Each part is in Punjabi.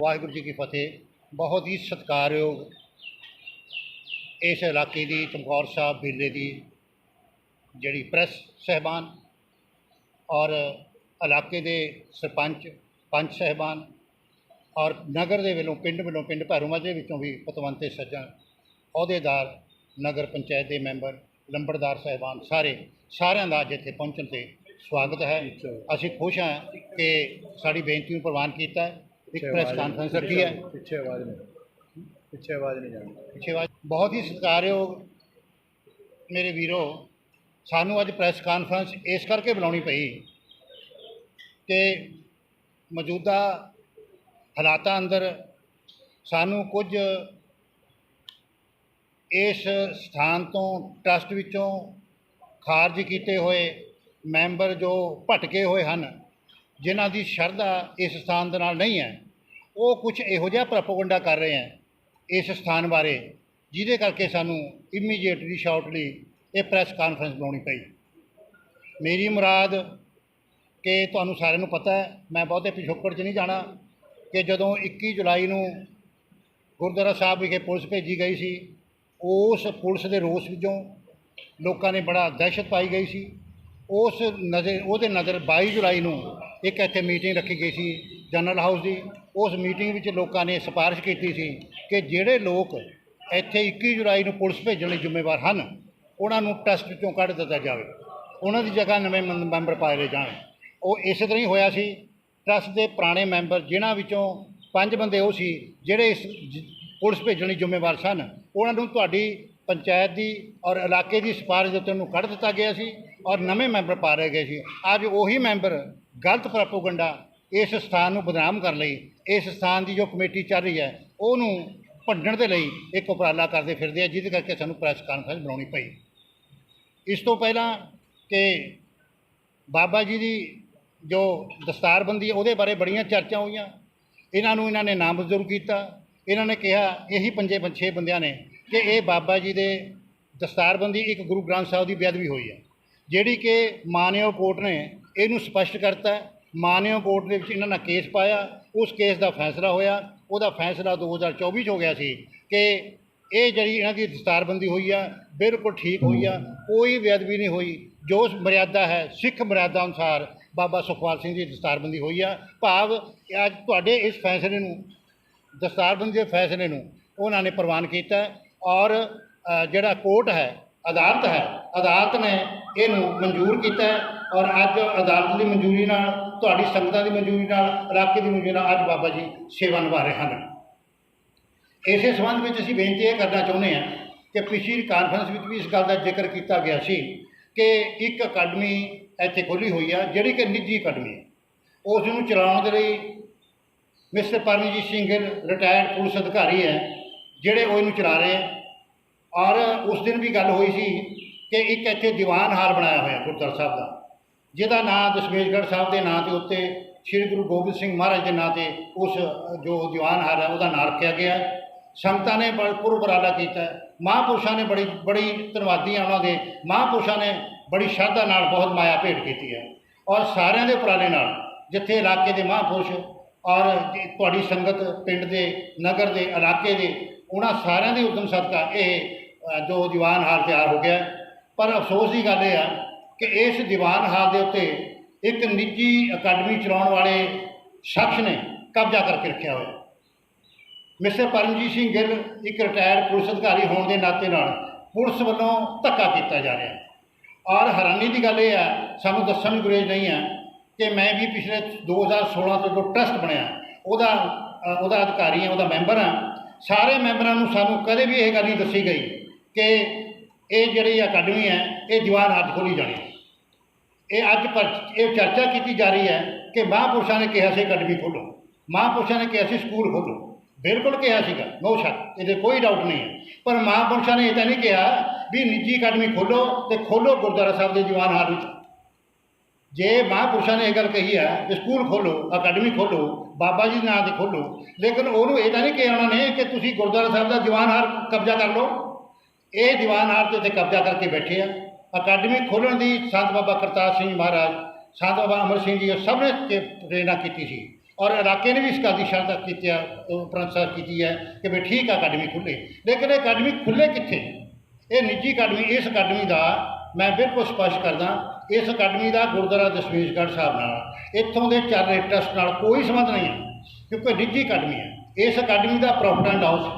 ਵਾਹਿਗੁਰੂ ਜੀ ਕੀ ਫਤਿਹ। ਬਹੁਤ ਹੀ ਸਤਿਕਾਰਯੋਗ ਇਸ ਇਲਾਕੇ ਦੀ ਚਮਕੌਰ ਸਾਹਿਬ ਬੇਲੇ ਦੀ ਜਿਹੜੀ ਪ੍ਰੈਸ ਸਹਿਬਾਨ ਔਰ ਇਲਾਕੇ ਦੇ ਸਰਪੰਚ ਪੰਚ ਸਹਿਬਾਨ ਔਰ ਨਗਰ ਦੇ ਵੱਲੋਂ ਪਿੰਡ ਵੱਲੋਂ ਪਿੰਡ ਭੈਰੋਂ ਦੇ ਵਿੱਚੋਂ ਵੀ ਪਤਵੰਤੇ ਸੱਜਣ ਅਹੁਦੇਦਾਰ ਨਗਰ ਪੰਚਾਇਤ ਦੇ ਮੈਂਬਰ ਲੰਬੜਦਾਰ ਸਹਿਬਾਨ ਸਾਰੇ ਸਾਰਿਆਂ ਦਾ ਅੱਜ ਇੱਥੇ ਪਹੁੰਚਣ ਤੇ ਸਵਾਗਤ ਹੈ। ਅਸੀਂ ਖੁਸ਼ ਹਾਂ ਕਿ ਸਾਡੀ ਬੇਨਤੀ ਨੂੰ ਪ੍ਰਵਾਨ ਕੀਤਾ ਹੈ। ਇੱਕ ਪ੍ਰੈਸ ਕਾਨਫਰੰਸ ਰੱਖੀ ਹੈ। ਪਿੱਛੇ ਆਵਾਜ਼ ਨਹੀਂ। ਪਿੱਛੇ ਆਵਾਜ਼ ਨਹੀਂ ਜਾਣੀ। ਪਿੱਛੇ ਵਾਜ ਬਹੁਤ ਹੀ ਸਤਿਕਾਰਯੋਗ ਮੇਰੇ ਵੀਰੋ ਸਾਨੂੰ ਅੱਜ ਪ੍ਰੈਸ ਕਾਨਫਰੰਸ ਇਸ ਕਰਕੇ ਬੁਲਾਉਣੀ ਪਈ ਕਿ ਮੌਜੂਦਾ ਹਾਲਾਤਾਂ ਅੰਦਰ ਸਾਨੂੰ ਕੁਝ ਇਸ ਸਥਾਨ ਤੋਂ ਟਰਸਟ ਵਿੱਚੋਂ ਖਾਰਜ ਕੀਤੇ ਹੋਏ ਮੈਂਬਰ ਜੋ ਭਟਕੇ ਹੋਏ ਹਨ ਜਿਨ੍ਹਾਂ ਦੀ ਸ਼ਰਧਾ ਇਸ ਸਥਾਨ ਦੇ ਨਾਲ ਨਹੀਂ ਹੈ, ਉਹ ਕੁਝ ਇਹੋ ਜਿਹਾ ਪ੍ਰੋਪਗੈਂਡਾ ਕਰ ਰਹੇ ਹੈ ਇਸ ਸਥਾਨ ਬਾਰੇ, ਜਿਹਦੇ ਕਰਕੇ ਸਾਨੂੰ ਇਮੀਡੀਏਟਲੀ ਸ਼ਾਰਟਲੀ ਇਹ ਪ੍ਰੈਸ ਕਾਨਫਰੰਸ ਬੁਲਾਉਣੀ ਪਈ। ਮੇਰੀ ਮੁਰਾਦ ਕਿ ਤੁਹਾਨੂੰ ਸਾਰਿਆਂ ਨੂੰ ਪਤਾ ਹੈ, ਮੈਂ ਬਹੁਤੇ ਪਿਛੋਕੜ 'ਚ ਨਹੀਂ ਜਾਣਾ, ਕਿ ਜਦੋਂ 21 ਜੁਲਾਈ ਨੂੰ ਗੁਰਦੁਆਰਾ ਸਾਹਿਬ ਵਿਖੇ ਪੁਲਿਸ ਭੇਜੀ ਗਈ ਸੀ, ਉਸ ਪੁਲਿਸ ਦੇ ਰੋਸ ਵਿੱਚੋਂ ਲੋਕਾਂ ਨੇ ਬੜਾ ਦਹਿਸ਼ਤ ਪਾਈ ਗਈ ਸੀ। ਉਸ ਨਜ਼ਰ, ਉਹਦੇ ਨਜ਼ਰ 22 ਜੁਲਾਈ ਨੂੰ ਇੱਕ ਇੱਥੇ ਮੀਟਿੰਗ ਰੱਖੀ ਗਈ ਸੀ ਜਨਰਲ ਹਾਊਸ ਦੀ। ਉਸ ਮੀਟਿੰਗ ਵਿੱਚ ਲੋਕਾਂ ਨੇ ਸਿਫਾਰਿਸ਼ ਕੀਤੀ ਸੀ ਕਿ ਜਿਹੜੇ ਲੋਕ ਇੱਥੇ 21 ਜੁਲਾਈ ਨੂੰ ਪੁਲਿਸ ਭੇਜਣ ਲਈ ਜ਼ਿੰਮੇਵਾਰ ਹਨ, ਉਹਨਾਂ ਨੂੰ ਟਰਸਟ ਵਿੱਚੋਂ ਕੱਢ ਦਿੱਤਾ ਜਾਵੇ। ਉਹਨਾਂ ਦੀ ਜਗ੍ਹਾ ਨਵੇਂ ਮੈਂਬਰ ਪਾਏ ਜਾਣ। ਉਹ ਇਸੇ ਤਰ੍ਹਾਂ ਹੀ ਹੋਇਆ ਸੀ। ਟਰਸਟ ਦੇ ਪੁਰਾਣੇ ਮੈਂਬਰ ਜਿਨ੍ਹਾਂ ਵਿੱਚੋਂ ਪੰਜ ਬੰਦੇ ਉਹ ਸੀ, ਜਿਹੜੇ ਇਸ ਪੁਲਿਸ ਭੇਜਣ ਲਈ ਜ਼ਿੰਮੇਵਾਰ ਸਨ, ਉਹਨਾਂ ਨੂੰ ਤੁਹਾਡੀ ਪੰਚਾਇਤ ਦੀ ਔਰ ਇਲਾਕੇ ਦੀ ਸਿਫਾਰਿਸ਼ ਦੇ ਉੱਤੇ ਉਹਨੂੰ ਕੱਢ ਦਿੱਤਾ ਗਿਆ ਸੀ ਔਰ ਨਵੇਂ ਮੈਂਬਰ ਪਾ ਰਹੇ ਗਏ ਸੀ। ਅੱਜ ਉਹੀ ਮੈਂਬਰ ਗਲਤ ਪ੍ਰੋਪਗੈਂਡਾ ਇਸ ਸਥਾਨ ਨੂੰ ਬਦਨਾਮ ਕਰਨ ਲਈ, ਇਸ ਸਥਾਨ ਦੀ ਜੋ ਕਮੇਟੀ ਚੱਲ ਰਹੀ ਹੈ, ਉਹਨੂੰ ਭੰਡਣ ਦੇ ਲਈ ਇੱਕ ਉਪਰਾਲਾ ਕਰਦੇ ਫਿਰਦੇ ਆ, ਜਿਹਦੇ ਕਰਕੇ ਸਾਨੂੰ ਪ੍ਰੈਸ ਕਾਨਫਰੰਸ ਬਣਾਉਣੀ ਪਈ। ਇਸ ਤੋਂ ਪਹਿਲਾਂ ਕਿ ਬਾਬਾ ਜੀ ਦੀ ਜੋ ਦਸਤਾਰਬੰਦੀ ਉਹਦੇ ਬਾਰੇ ਬੜੀਆਂ ਚਰਚਾ ਹੋਈਆਂ। ਇਹਨਾਂ ਨੂੰ ਇਹਨਾਂ ਨੇ ਨਾਮਜ਼ਦੂਰ ਕੀਤਾ। ਇਹਨਾਂ ਨੇ ਕਿਹਾ, ਇਹੀ ਪੰਜੇ ਪੰਛੇ ਬੰਦਿਆਂ ਨੇ ਕਿ ਇਹ ਬਾਬਾ ਜੀ ਦੇ ਦਸਤਾਰਬੰਦੀ ਇੱਕ ਗੁਰੂ ਗ੍ਰੰਥ ਸਾਹਿਬ ਦੀ ਬੇਅਦਬੀ ਹੋਈ ਹੈ, ਜਿਹੜੀ ਕਿ ਮਾਨਯੋਗ ਕੋਰਟ ਨੇ ਇਹਨੂੰ ਸਪਸ਼ਟ ਕਰਤਾ ਹੈ। ਮਾਨਯੋਗ ਕੋਰਟ ਦੇ ਵਿੱਚ ਇਹਨਾਂ ਨੇ ਕੇਸ ਪਾਇਆ। ਉਸ ਕੇਸ ਦਾ ਫੈਸਲਾ ਹੋਇਆ। ਉਹਦਾ ਫੈਸਲਾ 2024 ਚ ਹੋ ਗਿਆ ਸੀ ਕਿ ਇਹ ਜਿਹੜੀ ਇਹਨਾਂ ਦੀ ਦਸਤਾਰਬੰਦੀ ਹੋਈ ਆ, ਬਿਲਕੁਲ ਠੀਕ ਹੋਈ ਆ। ਕੋਈ ਬੇਅਦਬੀ ਨਹੀਂ ਹੋਈ। ਜੋ ਮਰਿਆਦਾ ਹੈ, ਸਿੱਖ ਮਰਿਆਦਾ ਅਨੁਸਾਰ ਬਾਬਾ ਸੁਖਪਾਲ ਸਿੰਘ ਦੀ ਦਸਤਾਰਬੰਦੀ ਹੋਈ ਆ। ਭਾਵ ਅੱਜ ਤੁਹਾਡੇ ਇਸ ਫੈਸਲੇ ਨੂੰ ਦਸਤਾਰਬੰਦੀ ਦੇ ਫੈਸਲੇ ਨੂੰ ਉਹਨਾਂ ਨੇ ਪ੍ਰਵਾਨ ਕੀਤਾ। ਔਰ ਜਿਹੜਾ ਕੋਰਟ ਹੈ ਅਦਾਲਤ ਹੈ। ਅਦਾਲਤ ਨੇ ਇਹਨੂੰ ਮਨਜ਼ੂਰ ਕੀਤਾ ਔਰ ਅੱਜ ਅਦਾਲਤ ਦੀ ਮਨਜ਼ੂਰੀ ਨਾਲ, ਤੁਹਾਡੀ ਸੰਗਤਾਂ ਦੀ ਮਨਜ਼ੂਰੀ ਨਾਲ, ਇਲਾਕੇ ਦੀ ਮਨਜ਼ੂਰੀ ਨਾਲ ਅੱਜ ਬਾਬਾ ਜੀ ਸੇਵਾ ਨਿਭਾ ਰਹੇ ਹਨ। ਇਸੇ ਸੰਬੰਧ ਵਿੱਚ ਅਸੀਂ ਬੇਨਤੀ ਇਹ ਕਰਨਾ ਚਾਹੁੰਦੇ ਹਾਂ ਕਿ ਪਿਛਲੀ ਕਾਨਫਰੰਸ ਵਿੱਚ ਵੀ ਇਸ ਗੱਲ ਦਾ ਜ਼ਿਕਰ ਕੀਤਾ ਗਿਆ ਸੀ ਕਿ ਇੱਕ ਅਕੈਡਮੀ ਇੱਥੇ ਖੋਲੀ ਹੋਈ ਆ, ਜਿਹੜੀ ਕਿ ਨਿੱਜੀ ਅਕੈਡਮੀ ਹੈ। ਉਸ ਨੂੰ ਚਲਾਉਣ ਦੇ ਲਈ mister Paramjit Singh Gill retired police ਅਧਿਕਾਰੀ ਹੈ, ਜਿਹੜੇ ਉਹ ਇਹਨੂੰ ਚਲਾ ਰਹੇ ਹੈ। ਔਰ ਉਸ ਦਿਨ ਵੀ ਗੱਲ ਹੋਈ ਸੀ ਕਿ ਇੱਕ ਇੱਥੇ ਦੀਵਾਨ ਹਾਲ ਬਣਾਇਆ ਹੋਇਆ ਗੁਰਦੁਆਰਾ ਸਾਹਿਬ ਦਾ, ਜਿਹਦਾ ਨਾਂ ਦਸ਼ਮੇਸ਼ਗੜ੍ਹ ਸਾਹਿਬ ਦੇ ਨਾਂ ਦੇ ਉੱਤੇ ਸ੍ਰੀ ਗੁਰੂ ਗੋਬਿੰਦ ਸਿੰਘ ਮਹਾਰਾਜ ਦੇ ਨਾਂ ਤੇ ਉਸ, ਜੋ ਦੀਵਾਨ ਹਾਲ ਹੈ, ਉਹਦਾ ਨਾਂ ਰੱਖਿਆ ਗਿਆ। ਸੰਗਤਾਂ ਨੇ ਬੜਾ ਪੁਰ ਉਪਰਾਲਾ ਕੀਤਾ। ਹੈ। ਮਹਾਂਪੁਰਸ਼ਾਂ ਨੇ ਬੜੀ ਬੜੀ ਧੰਨਵਾਦੀ ਹਾਂ ਉਹਨਾਂ ਦੇ। ਮਹਾਂਪੁਰਸ਼ਾਂ ਨੇ ਬੜੀ ਸ਼ਰਧਾ ਨਾਲ ਬਹੁਤ ਮਾਇਆ ਭੇਟ ਕੀਤੀ ਹੈ ਔਰ ਸਾਰਿਆਂ ਦੇ ਉਪਰਾਲੇ ਨਾਲ, ਜਿੱਥੇ ਇਲਾਕੇ ਦੇ ਮਹਾਂਪੁਰਸ਼ ਔਰ ਤੁਹਾਡੀ ਸੰਗਤ ਪਿੰਡ ਦੇ, ਨਗਰ ਦੇ, ਇਲਾਕੇ ਦੇ, ਉਹਨਾਂ ਸਾਰਿਆਂ ਦੇ ਉਦਮ ਸਦਕਾ ਇਹ ਜੋ ਦੀਵਾਨ ਹਾਲ ਤਿਆਰ ਹੋ ਗਿਆ ਪਰ ਅਫਸੋਸ ਦੀ ਗੱਲ ਇਹ ਆ ਕਿ ਇਸ ਦੀਵਾਨ ਹਾਲ ਦੇ ਉੱਤੇ ਇੱਕ ਨਿੱਜੀ ਅਕੈਡਮੀ ਚਲਾਉਣ ਵਾਲੇ ਸ਼ਖਸ ਨੇ ਕਬਜ਼ਾ ਕਰਕੇ ਰੱਖਿਆ ਹੋਇਆ। ਮਿਸਟਰ ਪਰਮਜੀਤ ਸਿੰਘ ਗਿੱਲ ਇੱਕ ਰਿਟਾਇਰਡ ਪੁਲਿਸ ਅਧਿਕਾਰੀ ਹੋਣ ਦੇ ਨਾਤੇ ਨਾਲ ਪੁਲਿਸ ਵੱਲੋਂ ਧੱਕਾ ਕੀਤਾ ਜਾ ਰਿਹਾ ਔਰ ਹੈਰਾਨੀ ਦੀ ਗੱਲ ਇਹ ਹੈ ਸਾਨੂੰ ਦੱਸਣ ਨੂੰ ਗੁਰੇਜ਼ ਨਹੀਂ ਹੈ ਕਿ ਮੈਂ ਵੀ ਪਿਛਲੇ 2016 ਤੋਂ ਜੋ ਟਰਸਟ ਬਣਿਆ, ਉਹਦਾ ਉਹਦਾ ਅਧਿਕਾਰੀ ਹਾਂ ਉਹਦਾ ਮੈਂਬਰ ਹਾਂ ਸਾਰੇ ਮੈਂਬਰਾਂ ਨੂੰ ਸਾਨੂੰ ਕਦੇ ਵੀ ਇਹ ਗੱਲ ਨਹੀਂ ਦੱਸੀ ਗਈ ਕਿ ਇਹ ਜਿਹੜੀ ਅਕੈਡਮੀ ਹੈ, ਇਹ ਦੀਵਾਨ ਹੱਥ ਖੋਲੀ ਜਾਣੀ ਹੈ। ਇਹ ਅੱਜ ਪਰ ਇਹ ਚਰਚਾ ਕੀਤੀ ਜਾ ਰਹੀ ਹੈ ਕਿ ਮਹਾਂਪੁਰਸ਼ਾਂ ਨੇ ਕਿਹਾ ਸੀ ਅਕੈਡਮੀ ਖੋਲ੍ਹੋ ਮਹਾਂਪੁਰਸ਼ਾਂ ਨੇ ਕਿਹਾ ਸੀ ਸਕੂਲ ਖੋਲ੍ਹੋ ਬਿਲਕੁਲ ਕਿਹਾ ਸੀਗਾ, ਨੋ ਸ਼ੱਕ, ਇਹਦੇ ਕੋਈ ਡਾਊਟ ਨਹੀਂ ਹੈ। ਪਰ ਮਹਾਂਪੁਰਸ਼ਾਂ ਨੇ ਇਹ ਤਾਂ ਨਹੀਂ ਕਿਹਾ ਵੀ ਨਿੱਜੀ ਅਕੈਡਮੀ ਖੋਲ੍ਹੋ ਤੇ ਖੋਲ੍ਹੋ ਗੁਰਦੁਆਰਾ ਸਾਹਿਬ ਦੇ ਦੀਵਾਨ ਹਾਲ ਵਿੱਚ। ਜੇ ਮਹਾਂਪੁਰਸ਼ਾਂ ਨੇ ਇਹ ਗੱਲ ਕਹੀ ਹੈ ਕਿ ਸਕੂਲ ਖੋਲ੍ਹੋ ਅਕੈਡਮੀ ਖੋਲ੍ਹੋ ਬਾਬਾ ਜੀ ਦੇ ਨਾਂ ਤੇ ਖੋਲ੍ਹੋ ਲੇਕਿਨ ਉਹਨੂੰ ਇਹ ਤਾਂ ਨਹੀਂ ਕਿਹਾ ਉਹਨਾਂ ਨੇ ਕਿ ਤੁਸੀਂ ਗੁਰਦੁਆਰਾ ਸਾਹਿਬ ਦਾ ਦੀਵਾਨ ਹਾਲ ਕਬਜ਼ਾ ਕਰ ਲਓ। ਇਹ ਦੀਵਾਨ ਹਾਲ ਤੇ ਕਬਜ਼ਾ ਕਰਕੇ ਬੈਠੇ ਆ। ਅਕੈਡਮੀ ਖੋਲ੍ਹਣ ਦੀ ਸੰਤ ਬਾਬਾ ਕਰਤਾਰ ਸਿੰਘ ਮਹਾਰਾਜ, ਸੰਤ ਬਾਬਾ ਅਮਰ ਸਿੰਘ ਜੀ ਉਹ ਸਭ ਨੇ ਤੇ ਪ੍ਰੇਰਣਾ ਕੀਤੀ ਸੀ। ਔਰ ਇਲਾਕੇ ਨੇ ਵੀ ਇਸ ਗੱਲ ਦੀ ਸ਼ਰਧਾ ਕੀਤੀ ਹੈ ਪ੍ਰੰਸਾ ਕੀਤੀ ਹੈ ਕਿ ਵੀ ਠੀਕ ਅਕੈਡਮੀ ਖੁੱਲੇ ਲੇਕਿਨ ਇਹ ਅਕੈਡਮੀ ਖੁੱਲੇ ਕਿੱਥੇ? ਇਹ ਨਿੱਜੀ ਅਕੈਡਮੀ ਇਸ ਅਕੈਡਮੀ ਦਾ ਮੈਂ ਬਿਲਕੁਲ ਸਪਸ਼ਟ ਕਰਦਾ, ਇਸ ਅਕੈਡਮੀ ਦਾ ਗੁਰਦੁਆਰਾ ਦਸ਼ਮੇਸ਼ਗੜ੍ਹ ਸਾਹਿਬ ਨਾਲ, ਇੱਥੋਂ ਦੇ ਚੱਲ ਰਹੇ ਟਰਸਟ ਨਾਲ ਕੋਈ ਸੰਬੰਧ ਨਹੀਂ ਹੈ, ਕਿਉਂਕਿ ਨਿੱਜੀ ਅਕੈਡਮੀ ਹੈ। ਇਸ ਅਕੈਡਮੀ ਦਾ ਪ੍ਰੋਫਿਟ ਐਂਡ ਲਾਸ,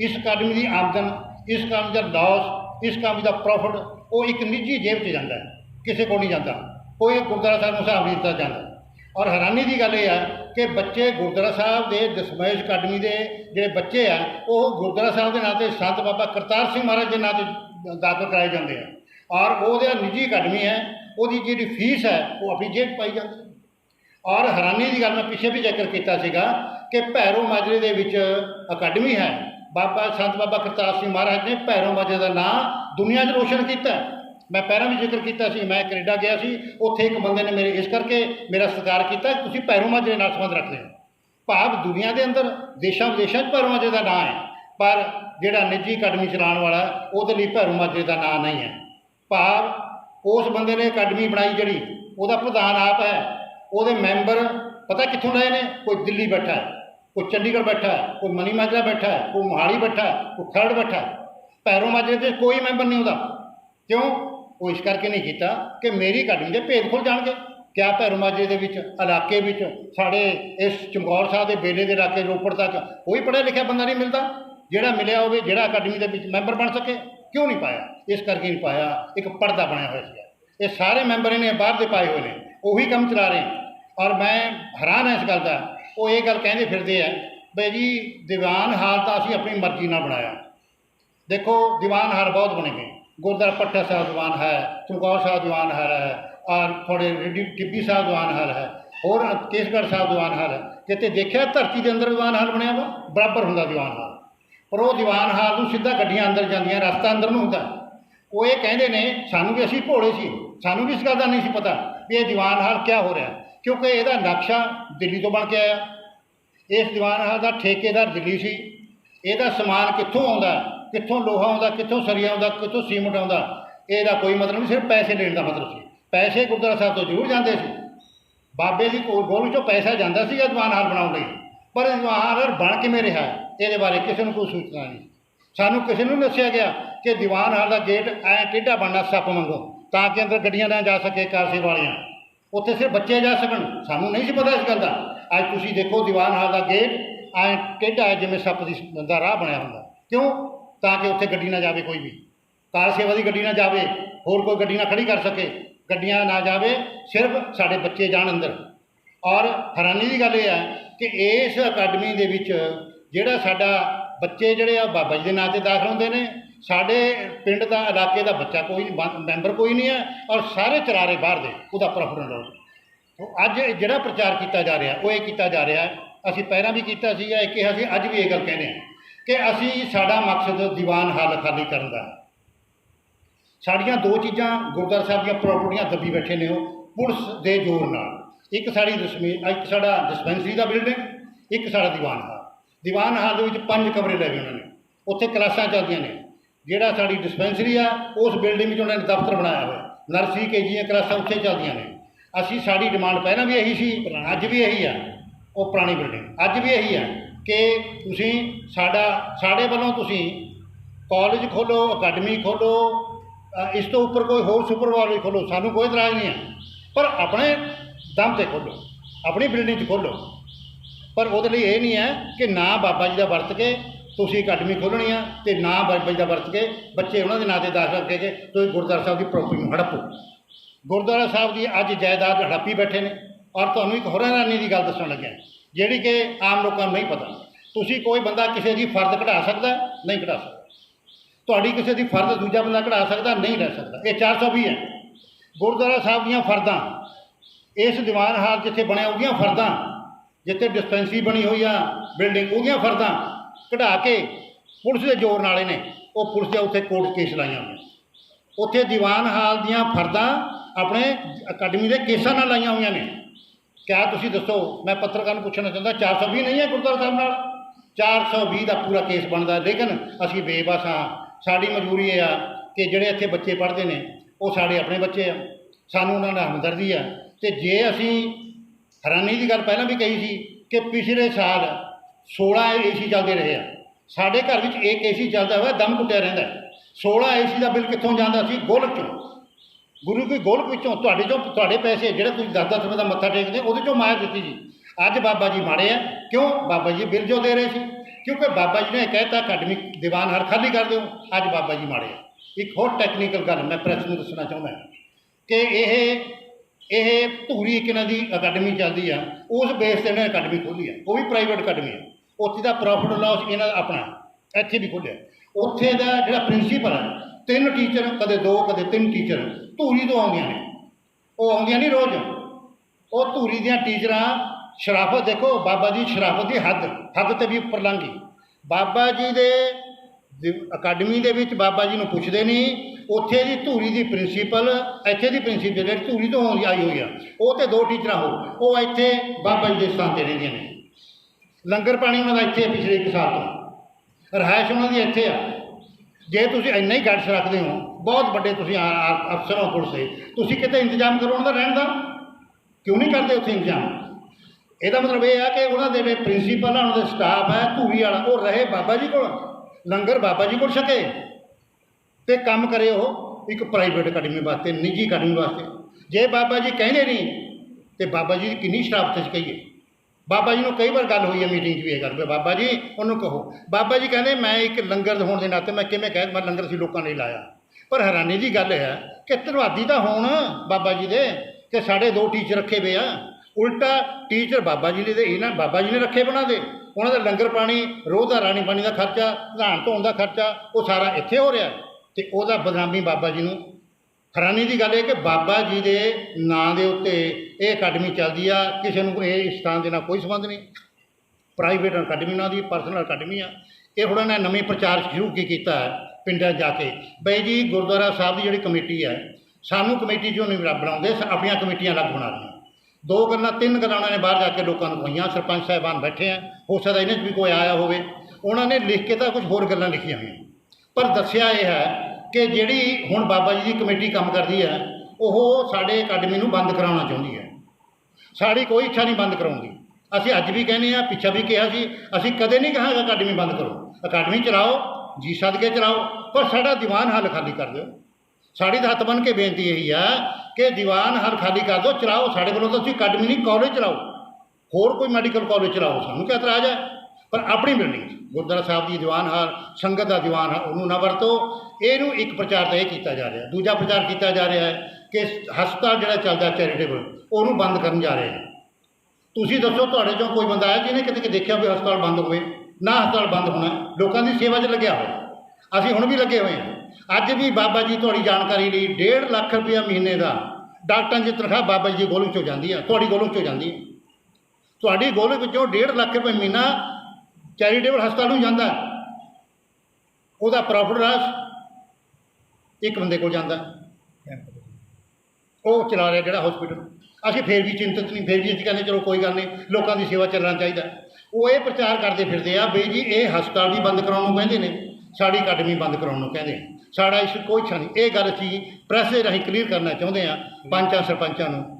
ਇਸ ਅਕੈਡਮੀ ਦੀ ਆਮਦਨ ਇਸ ਅਕੈਡਮੀ ਦਾ ਲਾਸ ਇਸ ਅਕੈਡਮੀ ਦਾ ਪ੍ਰੋਫਿਟ ਉਹ ਇੱਕ ਨਿੱਜੀ ਜੇਬ 'ਚ ਜਾਂਦਾ ਹੈ, ਕਿਸੇ ਕੋਲ ਨਹੀਂ ਜਾਂਦਾ। ਕੋਈ ਗੁਰਦੁਆਰਾ ਸਾਹਿਬ ਨੂੰ ਹਿਸਾਬ ਨਹੀਂ ਦਿੱਤਾ ਜਾਂਦਾ ਔਰ ਹੈਰਾਨੀ ਦੀ ਗੱਲ ਇਹ ਹੈ ਕਿ ਬੱਚੇ ਗੁਰਦੁਆਰਾ ਸਾਹਿਬ ਦੇ ਦਸਮੇਸ਼ ਅਕੈਡਮੀ ਦੇ ਜਿਹੜੇ ਬੱਚੇ ਆ, ਉਹ ਗੁਰਦੁਆਰਾ ਸਾਹਿਬ ਦੇ ਨਾਂ ਤੇ ਸੰਤ ਬਾਬਾ ਕਰਤਾਰ ਸਿੰਘ ਮਹਾਰਾਜ ਦੇ ਨਾਂ ਤੇ ਦਾਖਲ ਕਰਾਏ ਜਾਂਦੇ ਆ। ਔਰ ਉਹਦੇ ਨਿੱਜੀ ਅਕੈਡਮੀ ਹੈ, ਉਹਦੀ ਜਿਹੜੀ ਫੀਸ ਹੈ, ਉਹ ਆਪਣੀ ਜੇਬ 'ਚ ਪਾਈ ਜਾਂਦੀ ਹੈ। ਔਰ ਹੈਰਾਨੀ ਦੀ ਗੱਲ ਮੈਂ ਪਿੱਛੇ ਵੀ ਜ਼ਿਕਰ ਕੀਤਾ ਸੀਗਾ ਕਿ ਭੈਰੋ ਮਾਜਰੇ ਦੇ ਵਿੱਚ ਅਕੈਡਮੀ ਹੈ ਬਾਬਾ ਸੰਤ ਬਾਬਾ ਕਰਤਾਰ ਸਿੰਘ ਮਹਾਰਾਜ ਨੇ ਭੈਰੋ ਮਾਜਰੇ ਦਾ ਨਾਂ ਦੁਨੀਆ 'ਚ ਰੋਸ਼ਨ ਕੀਤਾ। ਮੈਂ ਪਹਿਲਾਂ ਵੀ ਜ਼ਿਕਰ ਕੀਤਾ ਸੀ, ਮੈਂ ਕੈਨੇਡਾ ਗਿਆ ਸੀ, ਉੱਥੇ ਇੱਕ ਬੰਦੇ ਨੇ ਮੇਰੇ, ਇਸ ਕਰਕੇ ਮੇਰਾ ਸਤਿਕਾਰ ਕੀਤਾ, ਤੁਸੀਂ ਭੈਰੋ ਮਾਜਰੇ ਨਾਲ ਸੰਬੰਧ ਰੱਖਦੇ ਹੋ। ਭਾਵ ਦੁਨੀਆ ਦੇ ਅੰਦਰ ਦੇਸ਼ਾਂ ਵਿਦੇਸ਼ਾਂ 'ਚ ਭੈਰੋ ਮਾਜੇ ਦਾ ਨਾਂ ਹੈ, ਪਰ ਜਿਹੜਾ ਨਿੱਜੀ ਅਕੈਡਮੀ ਚਲਾਉਣ ਵਾਲਾ ਉਹਦੇ ਲਈ ਭੈਰੋ ਮਾਜਰੇ ਦਾ ਨਾਂ ਨਹੀਂ ਹੈ। ਭਾਵ ਉਸ ਬੰਦੇ ਨੇ ਅਕੈਡਮੀ ਬਣਾਈ ਜਿਹੜੀ ਉਹਦਾ ਪ੍ਰਧਾਨ ਆਪ ਹੈ, ਉਹਦੇ ਮੈਂਬਰ ਪਤਾ ਕਿੱਥੋਂ ਲਏ ਨੇ? ਕੋਈ ਦਿੱਲੀ ਬੈਠਾ ਹੈ। ਕੋਈ ਚੰਡੀਗੜ੍ਹ ਬੈਠਾ ਹੈ, ਕੋਈ ਮਨੀ ਮਾਜਰਾ ਬੈਠਾ ਹੈ, ਕੋਈ ਮੋਹਾਲੀ ਬੈਠਾ ਹੈ, ਕੋਈ ਖਰੜ ਬੈਠਾ ਹੈ ਭੈਰੋ ਮਾਜਰੇ ਤੇ ਕੋਈ ਮੈਂਬਰ ਨਹੀਂ ਉਹਦਾ। ਕਿਉਂ? ਉਹ ਇਸ ਕਰਕੇ ਨਹੀਂ ਕੀਤਾ ਕਿ ਮੇਰੀ ਅਕੈਡਮੀ ਦੇ ਭੇਦ ਖੁੱਲ ਜਾਣਗੇ। ਕਿਆ ਭੈਰੋ ਮਾਜਰੇ ਦੇ ਵਿੱਚ, ਇਲਾਕੇ ਵਿੱਚ, ਸਾਡੇ ਇਸ ਚਮਕੌਰ ਸਾਹਿਬ ਦੇ ਬੇਲੇ ਦੇ ਇਲਾਕੇ ਰੋਪੜ ਤੱਕ ਕੋਈ ਪੜ੍ਹਿਆ ਲਿਖਿਆ ਬੰਦਾ ਨਹੀਂ ਮਿਲਦਾ, ਜਿਹੜਾ ਮਿਲਿਆ ਹੋਵੇ, ਜਿਹੜਾ ਅਕੈਡਮੀ ਦੇ ਵਿੱਚ ਮੈਂਬਰ ਬਣ ਸਕੇ। ਕਿਉਂ ਨਹੀਂ ਪਾਇਆ? ਇਸ ਕਰਕੇ ਨਹੀਂ ਪਾਇਆ, ਇੱਕ ਪਰਦਾ ਬਣਿਆ ਹੋਇਆ ਸੀ ਇਹ ਸਾਰੇ ਮੈਂਬਰ ਇਹਨੇ ਬਾਹਰ ਦੇ ਪਾਏ ਹੋਏ ਨੇ, ਉਹੀ ਕੰਮ ਚਲਾ ਰਹੇ ਔਰ ਮੈਂ ਹੈਰਾਨ ਹਾਂ ਇਸ ਗੱਲ ਦਾ ਉਹ ਇਹ ਗੱਲ ਕਹਿੰਦੇ ਫਿਰਦੇ ਆ, ਬਈ ਜੀ ਦੀਵਾਨ ਹਾਲ ਤਾਂ ਅਸੀਂ ਆਪਣੀ ਮਰਜ਼ੀ ਨਾਲ ਬਣਾਇਆ। ਦੇਖੋ, ਦੀਵਾਨ ਹਾਲ ਬਹੁਤ ਬਣੇ ਗਏ। ਗੁਰਦੁਆਰਾ ਪੱਟਾ ਸਾਹਿਬ ਦੀਵਾਨ ਹੈ, ਚਮਕੌਰ ਸਾਹਿਬ ਦੀਵਾਨ ਹਾਲ ਹੈ ਔਰ ਥੋੜੇ ਰੇਡੀ ਟਿੱਬੀ ਸਾਹਿਬ ਦੀਵਾਨ ਹਾਲ ਹੈ, ਹੋਰ ਕੇਸਗੜ੍ਹ ਸਾਹਿਬ ਦੀਵਾਨ ਹਾਲ ਹੈ। ਕਿਤੇ ਦੇਖਿਆ ਧਰਤੀ ਦੇ ਅੰਦਰ ਦੀਵਾਨ ਹਾਲ ਬਣਿਆ ਵਾ, ਬਰਾਬਰ ਹੁੰਦਾ ਦੀਵਾਨ ਹਾਲ। ਪਰ ਉਹ ਦੀਵਾਨ ਹਾਲ ਨੂੰ ਸਿੱਧਾ ਗੱਡੀਆਂ ਅੰਦਰ ਜਾਂਦੀਆਂ, ਰਸਤਾ ਅੰਦਰ ਨੂੰ ਹੁੰਦਾ। ਉਹ ਇਹ ਕਹਿੰਦੇ ਨੇ, ਸਾਨੂੰ ਵੀ ਅਸੀਂ ਭੋਲੇ ਸੀ, ਸਾਨੂੰ ਵੀ ਇਸ ਗੱਲ ਦਾ ਨਹੀਂ ਸੀ ਪਤਾ ਵੀ ਇਹ ਦੀਵਾਨ ਹਾਲ ਕਿਆ ਹੋ ਰਿਹਾ। ਕਿਉਂਕਿ ਇਹਦਾ ਨਕਸ਼ਾ ਦਿੱਲੀ ਤੋਂ ਬਣ ਕੇ ਆਇਆ। ਇਸ ਦੀਵਾਨ ਹਾਲ ਦਾ ਠੇਕੇਦਾਰ ਦਿੱਲੀ ਸੀ। ਇਹਦਾ ਸਮਾਨ ਕਿੱਥੋਂ ਆਉਂਦਾ, ਕਿੱਥੋਂ ਲੋਹਾ ਆਉਂਦਾ, ਕਿੱਥੋਂ ਸਰੀਆ ਆਉਂਦਾ, ਕਿੱਥੋਂ ਸੀਮਟ ਆਉਂਦਾ, ਇਹਦਾ ਕੋਈ ਮਤਲਬ ਨਹੀਂ ਸਿਰਫ ਪੈਸੇ ਲੈਣ ਦਾ ਮਤਲਬ ਸੀ। ਪੈਸੇ ਗੁਰਦੁਆਰਾ ਸਾਹਿਬ ਤੋਂ ਜ਼ਰੂਰ ਜਾਂਦੇ ਸੀ। ਬਾਬੇ ਦੀ ਕੋਲ ਗੋਲ ਵਿੱਚੋਂ ਪੈਸਾ ਜਾਂਦਾ ਸੀਗਾ ਦੀਵਾਨ ਹਾਲ ਬਣਾਉਣ ਲਈ। ਪਰ ਇਹ ਦੀਵਾਨ ਬਣ ਕਿਵੇਂ ਰਿਹਾ, ਇਹਦੇ ਬਾਰੇ ਕਿਸੇ ਨੂੰ ਕੋਈ ਸੂਚਨਾ ਨਹੀਂ। ਸਾਨੂੰ ਕਿਸੇ ਨੂੰ ਨਹੀਂ ਦੱਸਿਆ ਗਿਆ ਕਿ ਦੀਵਾਨ ਹਾਲ ਦਾ ਗੇਟ ਐ ਟੇਢਾ ਬਣਨਾ ਸੱਪ ਵਾਂਗੂ, ਤਾਂ ਕਿ ਅੰਦਰ ਗੱਡੀਆਂ ਨਾ ਜਾ ਸਕੇ ਕਾਰ ਸੇਵਾ ਵਾਲੀਆਂ। ਉੱਥੇ ਸਿਰਫ ਬੱਚੇ ਜਾ ਸਕਣ। ਸਾਨੂੰ ਨਹੀਂ ਸੀ ਪਤਾ ਇਸ ਗੱਲ ਦਾ। ਅੱਜ ਤੁਸੀਂ ਦੇਖੋ ਦੀਵਾਨ ਹਾਲ ਦਾ ਗੇਟ, ਐ ਟੇਢਾ ਹੈ ਜਿਵੇਂ ਸੱਪ ਦੀ ਦਾ ਰਾਹ ਬਣਿਆ ਹੁੰਦਾ। ਕਿਉਂ? ਤਾਂ ਕਿ ਉੱਥੇ ਗੱਡੀ ਨਾ ਜਾਵੇ ਕੋਈ ਵੀ। ਕਾਰ ਸੇਵਾ ਦੀ ਗੱਡੀ ਨਾ ਜਾਵੇ, ਹੋਰ ਕੋਈ ਗੱਡੀ ਨਾ ਖੜੀ ਕਰ ਸਕੇ। ਗੱਡੀਆਂ ਨਾ ਜਾਵੇ, ਸਿਰਫ ਸਾਡੇ ਬੱਚੇ ਜਾਣ ਅੰਦਰ। ਔਰ ਹੈਰਾਨੀ ਦੀ ਗੱਲ ਇਹ ਹੈ ਕਿ ਇਸ ਅਕੈਡਮੀ ਦੇ ਵਿੱਚ ਜਿਹੜਾ ਸਾਡਾ ਬੱਚੇ ਜਿਹੜੇ ਆ ਬਾਬਾ ਜੀ ਦੇ ਨਾਂ ਤੇ ਦਾਖਲ ਹੁੰਦੇ ਨੇ। ਸਾਡੇ ਪਿੰਡ ਦਾ ਇਲਾਕੇ ਦਾ ਬੱਚਾ ਕੋਈ ਨਹੀਂ ਮੈਂਬਰ ਕੋਈ ਨਹੀਂ ਹੈ ਔਰ ਸਾਰੇ ਚਰਾਰੇ ਬਾਹਰ ਦੇ, ਉਹਦਾ ਪ੍ਰੋਫਿਟ ਲਓ ਅੱਜ ਜਿਹੜਾ ਪ੍ਰਚਾਰ ਕੀਤਾ ਜਾ ਰਿਹਾ, ਉਹ ਇਹ ਕੀਤਾ ਜਾ ਰਿਹਾ, ਅਸੀਂ ਪਹਿਲਾਂ ਵੀ ਕੀਤਾ ਸੀਗਾ, ਇਹ ਕਿਹਾ ਸੀ, ਅੱਜ ਵੀ ਇਹ ਗੱਲ ਕਹਿੰਦੇ ਹਾਂ ਕਿ ਅਸੀਂ ਸਾਡਾ ਮਕਸਦ ਦੀਵਾਨ ਹਾਲ ਖਾਲੀ ਕਰਨ ਦਾ। ਸਾਡੀਆਂ ਦੋ ਚੀਜ਼ਾਂ, ਗੁਰਦੁਆਰਾ ਸਾਹਿਬ ਦੀਆਂ ਪ੍ਰਾਪਰਟੀਆਂ ਦੱਬੀ ਬੈਠੇ ਨੇ ਉਹ, ਪੁਲਿਸ ਦੇ ਜ਼ੋਰ ਨਾਲ। ਇੱਕ ਸਾਡੀ ਦਸਮੀ ਇੱਕ ਸਾਡਾ ਡਿਸਪੈਂਸਰੀ ਦਾ ਬਿਲਡਿੰਗ ਇੱਕ ਸਾਡਾ ਦੀਵਾਨ ਹਾਲ। ਦੀਵਾਨ ਹਾਲ ਦੇ ਵਿੱਚ ਪੰਜ ਕਮਰੇ ਲੈ ਗਏ ਉਹਨਾਂ ਨੇ। ਉੱਥੇ ਕਲਾਸਾਂ ਚੱਲਦੀਆਂ ਨੇ। ਜਿਹੜਾ ਸਾਡੀ ਡਿਸਪੈਂਸਰੀ ਆ, ਉਸ ਬਿਲਡਿੰਗ ਵਿੱਚ ਉਹਨਾਂ ਨੇ ਦਫ਼ਤਰ ਬਣਾਇਆ ਹੋਇਆ। ਨਰਸਰੀ ਕੇ ਦੀਆਂ ਕਲਾਸਾਂ ਉੱਥੇ ਚੱਲਦੀਆਂ ਨੇ। ਅਸੀਂ ਸਾਡੀ ਡਿਮਾਂਡ ਪਹਿਲਾਂ ਵੀ ਇਹੀ ਸੀ ਅੱਜ ਵੀ ਇਹੀ ਆ। ਉਹ ਪੁਰਾਣੀ ਬਿਲਡਿੰਗ ਅੱਜ ਵੀ ਇਹੀ ਆ ਕਿ ਤੁਸੀਂ ਸਾਡਾ, ਸਾਡੇ ਵੱਲੋਂ ਤੁਸੀਂ ਕਾਲਜ ਖੋਲੋ ਅਕੈਡਮੀ ਖੋਲੋ ਇਸ ਤੋਂ ਉੱਪਰ ਕੋਈ ਹੋਰ ਸੁਪਰਵਾਈਜ਼ਰ ਖੋਲੋ ਸਾਨੂੰ ਕੋਈ ਇਤਰਾਜ਼ ਨਹੀਂ ਹੈ ਪਰ ਆਪਣੇ ਦਮ ਤੇ ਖੋਲੋ ਆਪਣੀ ਬਿਲਡਿੰਗ 'ਚ ਖੋਲੋ ਪਰ ਉਹਦੇ ਲਈ ਇਹ ਨਹੀਂ ਹੈ ਕਿ ਨਾ ਬਾਬਾ ਜੀ ਦਾ ਵਰਤ ਕੇ ਤੁਸੀਂ ਅਕੈਡਮੀ ਖੋਲ੍ਹਣੀ ਆ ਤੇ ਨਾ ਬਾਬਾ ਦਾ ਵਰਤ ਕੇ ਬੱਚੇ ਉਹਨਾਂ ਦੇ ਨਾਂ ਤੇ ਦਾਖਲ ਕਰਕੇ ਤੁਸੀਂ ਗੁਰਦੁਆਰਾ ਸਾਹਿਬ ਦੀ ਪ੍ਰਾਪਰਟੀ ਨੂੰ ਹੜਪੋ। ਗੁਰਦੁਆਰਾ ਸਾਹਿਬ ਦੀ ਅੱਜ ਜਾਇਦਾਦ ਹੜੱਪੀ ਬੈਠੇ ਨੇ। ਔਰ ਤੁਹਾਨੂੰ ਇੱਕ ਹੋਰ ਹੈਰਾਨੀ ਦੀ ਗੱਲ ਦੱਸਣ ਲੱਗਿਆ। ਜਿਹੜੀ ਕਿ ਆਮ ਲੋਕਾਂ ਨੂੰ ਨਹੀਂ ਪਤਾ। ਤੁਸੀਂ ਕੋਈ ਬੰਦਾ ਕਿਸੇ ਦੀ ਫਰਦ ਕਢਾ ਸਕਦਾ? ਨਹੀਂ ਕਢਾ ਸਕਦਾ। ਤੁਹਾਡੀ ਕਿਸੇ ਦੀ ਫਰਦ ਦੂਜਾ ਬੰਦਾ ਕਢਾ ਸਕਦਾ? ਨਹੀਂ ਰਹਿ ਸਕਦਾ। ਇਹ 420 ਹੈ। ਗੁਰਦੁਆਰਾ ਸਾਹਿਬ ਦੀਆਂ ਫਰਦਾਂ, ਇਸ ਦੀਵਾਨ ਹਾਲ ਜਿੱਥੇ ਬਣਿਆ ਉਹਦੀਆਂ ਫਰਦਾਂ, ਜਿੱਥੇ ਡਿਸਪੈਂਸਰੀ ਬਣੀ ਹੋਈ ਆ, ਬਿਲਡਿੰਗ, ਉਹਦੀਆਂ ਫਰਦਾਂ ਕਢਾ ਕੇ ਪੁਲਿਸ ਦੇ ਜ਼ੋਰ ਨਾਲੇ ਨੇ ਉਹ ਪੁਲਿਸ ਦੇ ਉੱਥੇ ਕੋਰਟ ਕੇਸ ਲਾਈਆਂ ਹੋਈਆਂ। ਉੱਥੇ ਦੀਵਾਨ ਹਾਲ ਦੀਆਂ ਫਰਦਾਂ ਆਪਣੇ ਅਕੈਡਮੀ ਦੇ ਕੇਸਾਂ ਨਾਲ ਲਾਈਆਂ ਹੋਈਆਂ ਨੇ। ਕਿਆ ਤੁਸੀਂ ਦੱਸੋ, ਮੈਂ ਪੱਤਰਕਾਰ ਨੂੰ ਪੁੱਛਣਾ ਚਾਹੁੰਦਾ 420 ਨਹੀਂ ਹੈ ਗੁਰਦੁਆਰਾ ਸਾਹਿਬ ਨਾਲ? 420 ਦਾ ਪੂਰਾ ਕੇਸ ਬਣਦਾ, ਲੇਕਿਨ ਅਸੀਂ ਬੇਬਸ ਹਾਂ। ਸਾਡੀ ਮਜਬੂਰੀ ਇਹ ਆ ਕਿ ਜਿਹੜੇ ਇੱਥੇ ਬੱਚੇ ਪੜ੍ਹਦੇ ਨੇ, ਉਹ ਸਾਡੇ ਆਪਣੇ ਬੱਚੇ ਆ। ਸਾਨੂੰ ਉਹਨਾਂ ਨਾਲ ਹਮਦਰਦੀ ਆ। ਤੇ ਜੇ ਅਸੀਂ ਹੈਰਾਨੀ ਦੀ ਗੱਲ ਪਹਿਲਾਂ ਵੀ ਕਹੀ ਸੀ ਕਿ ਪਿਛਲੇ ਸਾਲ 16 ਏਸੀ ਚੱਲਦੇ ਰਹੇ ਆ। ਸਾਡੇ ਘਰ ਵਿੱਚ ਇੱਕ ਏਸੀ ਚੱਲਦਾ ਹੋਇਆ, ਦਮ ਕੁੱਟਿਆ ਰਹਿੰਦਾ ਹੈ। 16 ਏਸੀ ਦਾ ਬਿੱਲ ਕਿੱਥੋਂ ਜਾਂਦਾ ਸੀ? ਗੋਲਕ ਚੋਂ। ਗੁਰੂ ਕੀ ਗੋਲਕ ਵਿੱਚੋਂ, ਤੁਹਾਡੇ ਚੋਂ, ਤੁਹਾਡੇ ਪੈਸੇ, ਜਿਹੜੇ ਤੁਸੀਂ ਦਸ ਦਸ ਰੁਪਏ ਦਾ ਮੱਥਾ ਟੇਕਦੇ, ਉਹਦੇ ਚੋਂ ਮਾਇਆ ਦਿੱਤੀ ਜੀ। ਅੱਜ ਬਾਬਾ ਜੀ ਮਾੜੇ ਆ। ਕਿਉਂ? ਬਾਬਾ ਜੀ ਬਿੱਲ ਜੋ ਦੇ ਰਹੇ ਸੀ। ਕਿਉਂਕਿ ਬਾਬਾ ਜੀ ਨੇ ਕਹਿਤਾ ਅਕੈਡਮਿਕ ਦੀਵਾਨ ਹਰ ਖਾਲੀ ਕਰ ਦਿਓ। ਅੱਜ ਬਾਬਾ ਜੀ ਮਾੜੇ ਆ। ਇੱਕ ਹੋਰ ਟੈਕਨੀਕਲ ਗੱਲ ਮੈਂ ਪ੍ਰੈਸ ਨੂੰ ਦੱਸਣਾ ਚਾਹੁੰਦਾ ਕਿ ਇਹ ਇਹ ਧੂਰੀ ਇੱਕ ਇਹਨਾਂ ਦੀ ਅਕੈਡਮੀ ਚੱਲਦੀ ਆ। ਉਸ ਬੇਸ ਤੇ ਇਹਨਾਂ ਨੇ ਅਕੈਡਮੀ ਖੋਲ੍ਹੀ ਆ। ਉਹ ਵੀ ਪ੍ਰਾਈਵੇਟ ਅਕੈਡਮੀ ਆ। ਉੱਥੇ ਦਾ ਪ੍ਰੋਫਿਟ ਲਾਸ ਇਹਨਾਂ ਦਾ ਆਪਣਾ ਇੱਥੇ ਵੀ ਖੋਲ੍ਹਿਆ ਉੱਥੇ ਦਾ ਜਿਹੜਾ ਪ੍ਰਿੰਸੀਪਲ ਹੈ, ਤਿੰਨ ਟੀਚਰ ਕਦੇ ਦੋ, ਕਦੇ ਤਿੰਨ ਟੀਚਰ ਧੂਰੀ ਤੋਂ ਆਉਂਦੀਆਂ ਨੇ। ਉਹ ਆਉਂਦੀਆਂ ਨਹੀਂ ਰੋਜ਼। ਉਹ ਧੂਰੀ ਦੀਆਂ ਟੀਚਰਾਂ ਸ਼ਰਾਫਤ ਦੇਖੋ, ਬਾਬਾ ਜੀ ਸ਼ਰਾਫਤ ਦੀ ਹੱਦ ਹੱਦ ਤੇ ਵੀ ਉੱਪਰ ਲੰਘ ਬਾਬਾ ਜੀ ਦੇ ਅਕੈਡਮੀ ਦੇ ਵਿੱਚ ਬਾਬਾ ਜੀ ਨੂੰ ਪੁੱਛਦੇ ਨਹੀਂ, ਉੱਥੇ ਦੀ ਧੂਰੀ ਦੀ ਪ੍ਰਿੰਸੀਪਲ ਇੱਥੇ ਦੀ ਪ੍ਰਿੰਸੀਪਲ ਜਿਹੜੀ ਧੂਰੀ ਤੋਂ ਆਈ ਹੋਈ ਆ, ਉਹ ਤੇ ਦੋ ਟੀਚਰਾਂ ਹੋ, ਉਹ ਇੱਥੇ ਬਾਬਾ ਜੀ ਦੇ ਸਥਾਨ ਤੇ ਰਹਿੰਦੀਆਂ ਨੇ। ਲੰਗਰ ਪਾਣੀ ਉਹਨਾਂ ਦਾ ਇੱਥੇ ਆ ਪਿਛਲੇ ਇੱਕ ਸਾਲ ਤੋਂ। ਰਹਾਇਸ਼ ਉਹਨਾਂ ਦੀ ਇੱਥੇ ਆ। ਜੇ ਤੁਸੀਂ ਇੰਨਾ ਹੀ ਗੱਡਸ ਰੱਖਦੇ ਹੋ, ਬਹੁਤ ਵੱਡੇ ਤੁਸੀਂ ਆ- ਅਫਸਰ ਹੋ ਪੁਲਿਸ ਦੇ। ਤੁਸੀਂ ਕਿਤੇ ਇੰਤਜ਼ਾਮ ਕਰੋ ਉਹਨਾਂ ਦਾ ਰਹਿਣ ਦਾ? ਕਿਉਂ ਨਹੀਂ ਕਰਦੇ ਉੱਥੇ ਇੰਤਜ਼ਾਮ? ਇਹਦਾ ਮਤਲਬ ਇਹ ਆ ਕਿ ਉਹਨਾਂ ਦੇ ਜਿਹੜੇ ਪ੍ਰਿੰਸੀਪਲ ਆ, ਉਹਨਾਂ ਦੇ ਸਟਾਫ ਹੈ ਧੂਰੀ ਵਾਲਾ, ਉਹ ਰਹੇ ਬਾਬਾ ਜੀ ਕੋਲ। ਲੰਗਰ ਬਾਬਾ ਜੀ ਕੋਲ ਛਕੇ। ਤੇ ਕੰਮ ਕਰੇ ਉਹ ਇੱਕ ਪ੍ਰਾਈਵੇਟ ਅਕੈਡਮੀ ਵਾਸਤੇ, ਨਿੱਜੀ ਅਕੈਡਮੀ ਵਾਸਤੇ। ਜੇ ਬਾਬਾ ਜੀ ਕਹਿੰਦੇ ਨਹੀਂ, ਤੇ ਬਾਬਾ ਜੀ ਦੀ ਕਿੰਨੀ ਸ਼ਰਾਫਤ ਚ ਕਹੀਏ ਬਾਬਾ ਜੀ ਨੂੰ ਕਈ ਵਾਰ ਗੱਲ ਹੋਈ ਹੈ ਮੀਟਿੰਗ 'ਚ ਵੀ ਇਹ ਗੱਲ ਵੀ, ਬਾਬਾ ਜੀ, ਉਹਨੂੰ ਕਹੋ। ਬਾਬਾ ਜੀ ਕਹਿੰਦੇ, ਮੈਂ ਇੱਕ ਲੰਗਰ ਹੋਣ ਦੇ ਨਾਤੇ ਮੈਂ ਕਿਵੇਂ ਕਹਿ ਮੈਂ ਲੰਗਰ ਸੀ ਲੋਕਾਂ ਲਈ ਲਾਇਆ। ਪਰ ਹੈਰਾਨੀ ਦੀ ਗੱਲ ਹੈ ਕਿ ਧੰਨਵਾਦੀ ਤਾਂ ਹੋਣ ਬਾਬਾ ਜੀ ਦੇ, ਕਿ ਸਾਡੇ ਦੋ ਟੀਚਰ ਰੱਖੇ ਵੇ ਆ। ਉਲਟਾ ਟੀਚਰ ਬਾਬਾ ਜੀ ਨੇ ਦੇ ਇਹਨਾਂ ਬਾਬਾ ਜੀ ਨੇ ਰੱਖੇ ਬਣਾ ਦੇ। ਉਹਨਾਂ ਦਾ ਲੰਗਰ ਪਾਣੀ ਰੋਹ ਦਾ ਰਾਣੀ ਪਾਣੀ ਦਾ ਖਰਚਾ ਨਹਾਉਣ ਧੋਣ ਦਾ ਖਰਚਾ, ਉਹ ਸਾਰਾ ਇੱਥੇ ਹੋ ਰਿਹਾ। ਤੇ ਉਹਦਾ ਬਦਨਾਮੀ ਬਾਬਾ ਜੀ ਨੂੰ ਹੈਰਾਨੀ ਦੀ ਗੱਲ ਇਹ ਕਿ ਬਾਬਾ ਜੀ ਦੇ ਨਾਂ ਦੇ ਉੱਤੇ ਇਹ ਅਕੈਡਮੀ ਚੱਲਦੀ ਆ, ਕਿਸੇ ਨੂੰ ਇਹ ਸਥਾਨ ਦੇ ਨਾਲ ਕੋਈ ਸੰਬੰਧ ਨਹੀਂ। ਪ੍ਰਾਈਵੇਟ ਅਕੈਡਮੀ ਨਾਲ ਦੀ ਪਰਸਨਲ ਅਕੈਡਮੀ ਆ। ਇਹ ਹੁਣ ਨੇ ਨਵੇਂ ਪ੍ਰਚਾਰ ਸ਼ੁਰੂ ਕੀ ਕੀਤਾ ਹੈ ਪਿੰਡਾਂ 'ਚ ਜਾ ਕੇ। ਬਈ ਜੀ, ਗੁਰਦੁਆਰਾ ਸਾਹਿਬ ਦੀ ਜਿਹੜੀ ਕਮੇਟੀ ਹੈ, ਸਾਨੂੰ ਕਮੇਟੀ ਚੋਂ ਨਹੀਂ ਬਣਾਉਂਦੇ ਆਪਣੀਆਂ ਕਮੇਟੀਆਂ ਅਲੱਗ ਬਣਾ ਲਈਆਂ ਦੋ ਗੱਲਾਂ, ਤਿੰਨ ਗੱਲਾਂ ਉਹਨਾਂ ਨੇ ਬਾਹਰ ਜਾ ਕੇ ਲੋਕਾਂ ਨੂੰ ਕਹੀਆਂ ਸਰਪੰਚ ਸਾਹਿਬਾਨ ਬੈਠੇ ਆ, ਹੋ ਸਕਦਾ ਇਹਨਾਂ 'ਚ ਵੀ ਕੋਈ ਆਇਆ ਹੋਵੇ। ਉਹਨਾਂ ਨੇ ਲਿਖ ਕੇ ਤਾਂ ਕੁਝ ਹੋਰ ਗੱਲਾਂ ਲਿਖੀਆਂ ਹੋਈਆਂ। ਪਰ ਦੱਸਿਆ ਇਹ ਹੈ ਕਿ ਜਿਹੜੀ ਹੁਣ ਬਾਬਾ ਜੀ ਦੀ ਕਮੇਟੀ ਕੰਮ ਕਰਦੀ ਹੈ ਉਹ ਸਾਡੇ ਅਕੈਡਮੀ ਨੂੰ ਬੰਦ ਕਰਾਉਣਾ ਚਾਹੁੰਦੀ ਹੈ ਸਾਡੀ ਕੋਈ ਇੱਛਾ ਨਹੀਂ ਬੰਦ ਕਰਾਉਣ ਦੀ। ਅਸੀਂ ਅੱਜ ਵੀ ਕਹਿੰਦੇ ਆ, ਪਿੱਛਾ ਵੀ ਕਿਹਾ ਸੀ, ਅਸੀਂ ਕਦੇ ਨਹੀਂ ਕਹਾਂਗੇ ਅਕੈਡਮੀ ਬੰਦ ਕਰੋ। ਅਕੈਡਮੀ ਚਲਾਓ, ਜੀ ਸਦਕੇ ਚਲਾਓ, ਪਰ ਸਾਡਾ ਦੀਵਾਨ ਹੱਲ ਖਾਲੀ ਕਰ ਦਿਓ। ਸਾਡੀ ਤਾਂ ਹੱਥ ਬਨ ਕੇ ਬੇਨਤੀ ਇਹੀ ਆ ਕਿ ਦੀਵਾਨ ਹੱਲ ਖਾਲੀ ਕਰ ਦਿਓ, ਚਲਾਓ। ਸਾਡੇ ਵੱਲੋਂ ਤਾਂ ਤੁਸੀਂ ਅਕੈਡਮੀ ਨਹੀਂ, ਕਾਲਜ ਚਲਾਓ। ਹੋਰ ਕੋਈ ਮੈਡੀਕਲ ਕਾਲਜ ਚਲਾਓ, ਸਾਨੂੰ ਕੀ ਇਤਰਾਜ਼ ਹੈ ਪਰ ਆਪਣੀ ਬਿਲਡਿੰਗ 'ਚ। ਗੁਰਦੁਆਰਾ ਸਾਹਿਬ ਦੀ ਦੀਵਾਨ ਹਾਲ ਸੰਗਤ ਦਾ ਦੀਵਾਨ ਹਾਲ ਉਹਨੂੰ ਨਾ ਵਰਤੋ। ਇਹਨੂੰ ਇੱਕ ਪ੍ਰਚਾਰ ਤਾਂ ਇਹ ਕੀਤਾ ਜਾ ਰਿਹਾ। ਦੂਜਾ ਪ੍ਰਚਾਰ ਕੀਤਾ ਜਾ ਰਿਹਾ ਹੈ ਕਿ ਹਸਪਤਾਲ ਜਿਹੜਾ ਚੱਲਦਾ ਚੈਰੀਟੇਬਲ, ਉਹਨੂੰ ਬੰਦ ਕਰਨ ਜਾ ਰਹੇ ਹਨ ਤੁਸੀਂ ਦੱਸੋ, ਤੁਹਾਡੇ ਚੋਂ ਕੋਈ ਬੰਦਾ ਹੈ ਜਿਹਨੇ ਕਿਤੇ ਕਿ ਦੇਖਿਆ ਵੀ ਹਸਪਤਾਲ ਬੰਦ ਹੋਵੇ? ਨਾ ਹਸਪਤਾਲ ਬੰਦ ਹੋਣਾ ਲੋਕਾਂ ਦੀ ਸੇਵਾ 'ਚ ਲੱਗਿਆ ਹੋਇਆ। ਅਸੀਂ ਹੁਣ ਵੀ ਲੱਗੇ ਹੋਏ ਹਾਂ। ਅੱਜ ਵੀ ਬਾਬਾ ਜੀ ਤੁਹਾਡੀ ਜਾਣਕਾਰੀ ਲਈ 1.5 ਲੱਖ ਰੁਪਇਆ ਮਹੀਨੇ ਦਾ ਡਾਕਟਰਾਂ ਦੀ ਤਨਖਾਹ ਬਾਬਾ ਜੀ ਦੀ ਚੋਂ ਜਾਂਦੀ ਹੈ ਤੁਹਾਡੀ ਗੋਲਕ ਚੋਂ ਜਾਂਦੀ ਹੈ ਤੁਹਾਡੀ ਗੋਲਕ ਵਿੱਚੋਂ 1.5 ਲੱਖ ਰੁਪਏ ਮਹੀਨਾ ਚੈਰੀਟੇਬਲ ਹਸਪਤਾਲ ਨੂੰ ਜਾਂਦਾ ਉਹਦਾ ਪ੍ਰੋਫਿਟ ਰਾਸ ਇੱਕ ਬੰਦੇ ਕੋਲ ਜਾਂਦਾ ਉਹ ਚਲਾ ਰਿਹਾ ਜਿਹੜਾ ਹਸਪੀਟਲ ਅਸੀਂ ਫੇਰ ਵੀ ਚਿੰਤਤ ਨਹੀਂ, ਫੇਰ ਵੀ ਅਸੀਂ ਕਹਿੰਦੇ ਚਲੋ ਕੋਈ ਗੱਲ ਨਹੀਂ, ਲੋਕਾਂ ਦੀ ਸੇਵਾ ਚੱਲਣਾ ਚਾਹੀਦਾ ਉਹ ਇਹ ਪ੍ਰਚਾਰ ਕਰਦੇ ਫਿਰਦੇ ਆ ਬਈ ਜੀ ਇਹ ਹਸਪਤਾਲ ਵੀ ਬੰਦ ਕਰਾਉਣ ਨੂੰ ਕਹਿੰਦੇ ਨੇ, ਸਾਡੀ ਅਕੈਡਮੀ ਬੰਦ ਕਰਾਉਣ ਨੂੰ ਕਹਿੰਦੇ ਸਾਡਾ ਇਸ ਕੋਈ ਇੱਛਾ ਨਹੀਂ। ਇਹ ਗੱਲ ਅਸੀਂ ਪ੍ਰੈਸ ਦੇ ਰਾਹੀਂ ਕਲੀਅਰ ਕਰਨਾ ਚਾਹੁੰਦੇ ਆ ਪੰਚਾਂ, ਸਰਪੰਚਾਂ ਨੂੰ।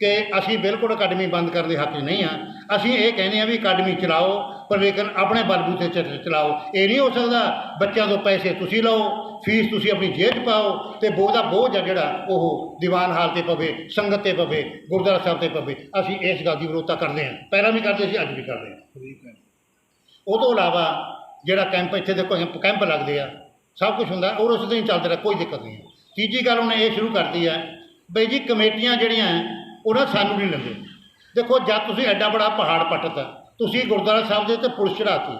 ਕਿ ਅਸੀਂ ਬਿਲਕੁਲ ਅਕੈਡਮੀ ਬੰਦ ਕਰਨ ਦੇ ਹੱਕ ਨਹੀਂ ਆ। ਅਸੀਂ ਇਹ ਕਹਿੰਦੇ ਆ ਵੀ ਅਕੈਡਮੀ ਚਲਾਓ ਪਰ ਲੇਕਿਨ ਆਪਣੇ ਬਲਬੂਤੇ 'ਚ ਚਲਾਓ। ਇਹ ਨਹੀਂ ਹੋ ਸਕਦਾ ਬੱਚਿਆਂ ਤੋਂ ਪੈਸੇ ਤੁਸੀਂ ਲਓ ਫੀਸ ਤੁਸੀਂ ਆਪਣੀ ਜੇਬ 'ਚ ਪਾਓ ਤੇ ਬੋਝ ਦਾ ਬੋਝ ਆ ਜਿਹੜਾ ਉਹ ਦੀਵਾਨ ਹਾਲ ਤੇ ਪਵੇ ਸੰਗਤ ਤੇ ਪਵੇ ਗੁਰਦੁਆਰਾ ਸਾਹਿਬ ਤੇ ਪਵੇ। ਅਸੀਂ ਇਸ ਗੱਲ ਦੀ ਵਿਰੋਧਤਾ ਕਰਦੇ ਹਾਂ। ਪਹਿਲਾਂ ਵੀ ਕਰਦੇ ਸੀ ਅੱਜ ਵੀ ਕਰਦੇ ਹਾਂ। ਉਹ ਤੋਂ ਇਲਾਵਾ ਜਿਹੜਾ ਕੈਂਪ ਇੱਥੇ ਦੇਖੋ ਕੈਂਪ- ਕੈਂਪ ਲੱਗਦੇ ਆ। ਸਭ ਕੁਝ ਹੁੰਦਾ ਔਰ ਉਸ ਦਿਨ ਚੱਲਦਾ ਰਿਹਾ ਕੋਈ ਦਿੱਕਤ ਨਹੀਂ। ਤੀਜੀ ਗੱਲ ਉਹਨੇ ਇਹ ਸ਼ੁਰੂ ਕਰਤੀ ਹੈ ਬਈ ਜੀ ਕਮੇਟੀਆਂ ਜਿਹੜੀਆਂ ਉਹਨਾਂ ਸਾਨੂੰ ਨਹੀਂ ਲੈਂਦੇ ਦੇਖੋ, ਜਦ ਤੁਸੀਂ ਐਡਾ ਬੜਾ ਪਹਾੜ ਪੱਟਤਾ, ਤੁਸੀਂ ਗੁਰਦੁਆਰਾ ਸਾਹਿਬ ਦੇ ਉੱਤੇ ਪੁਲਿਸ ਚੜਾਤੀ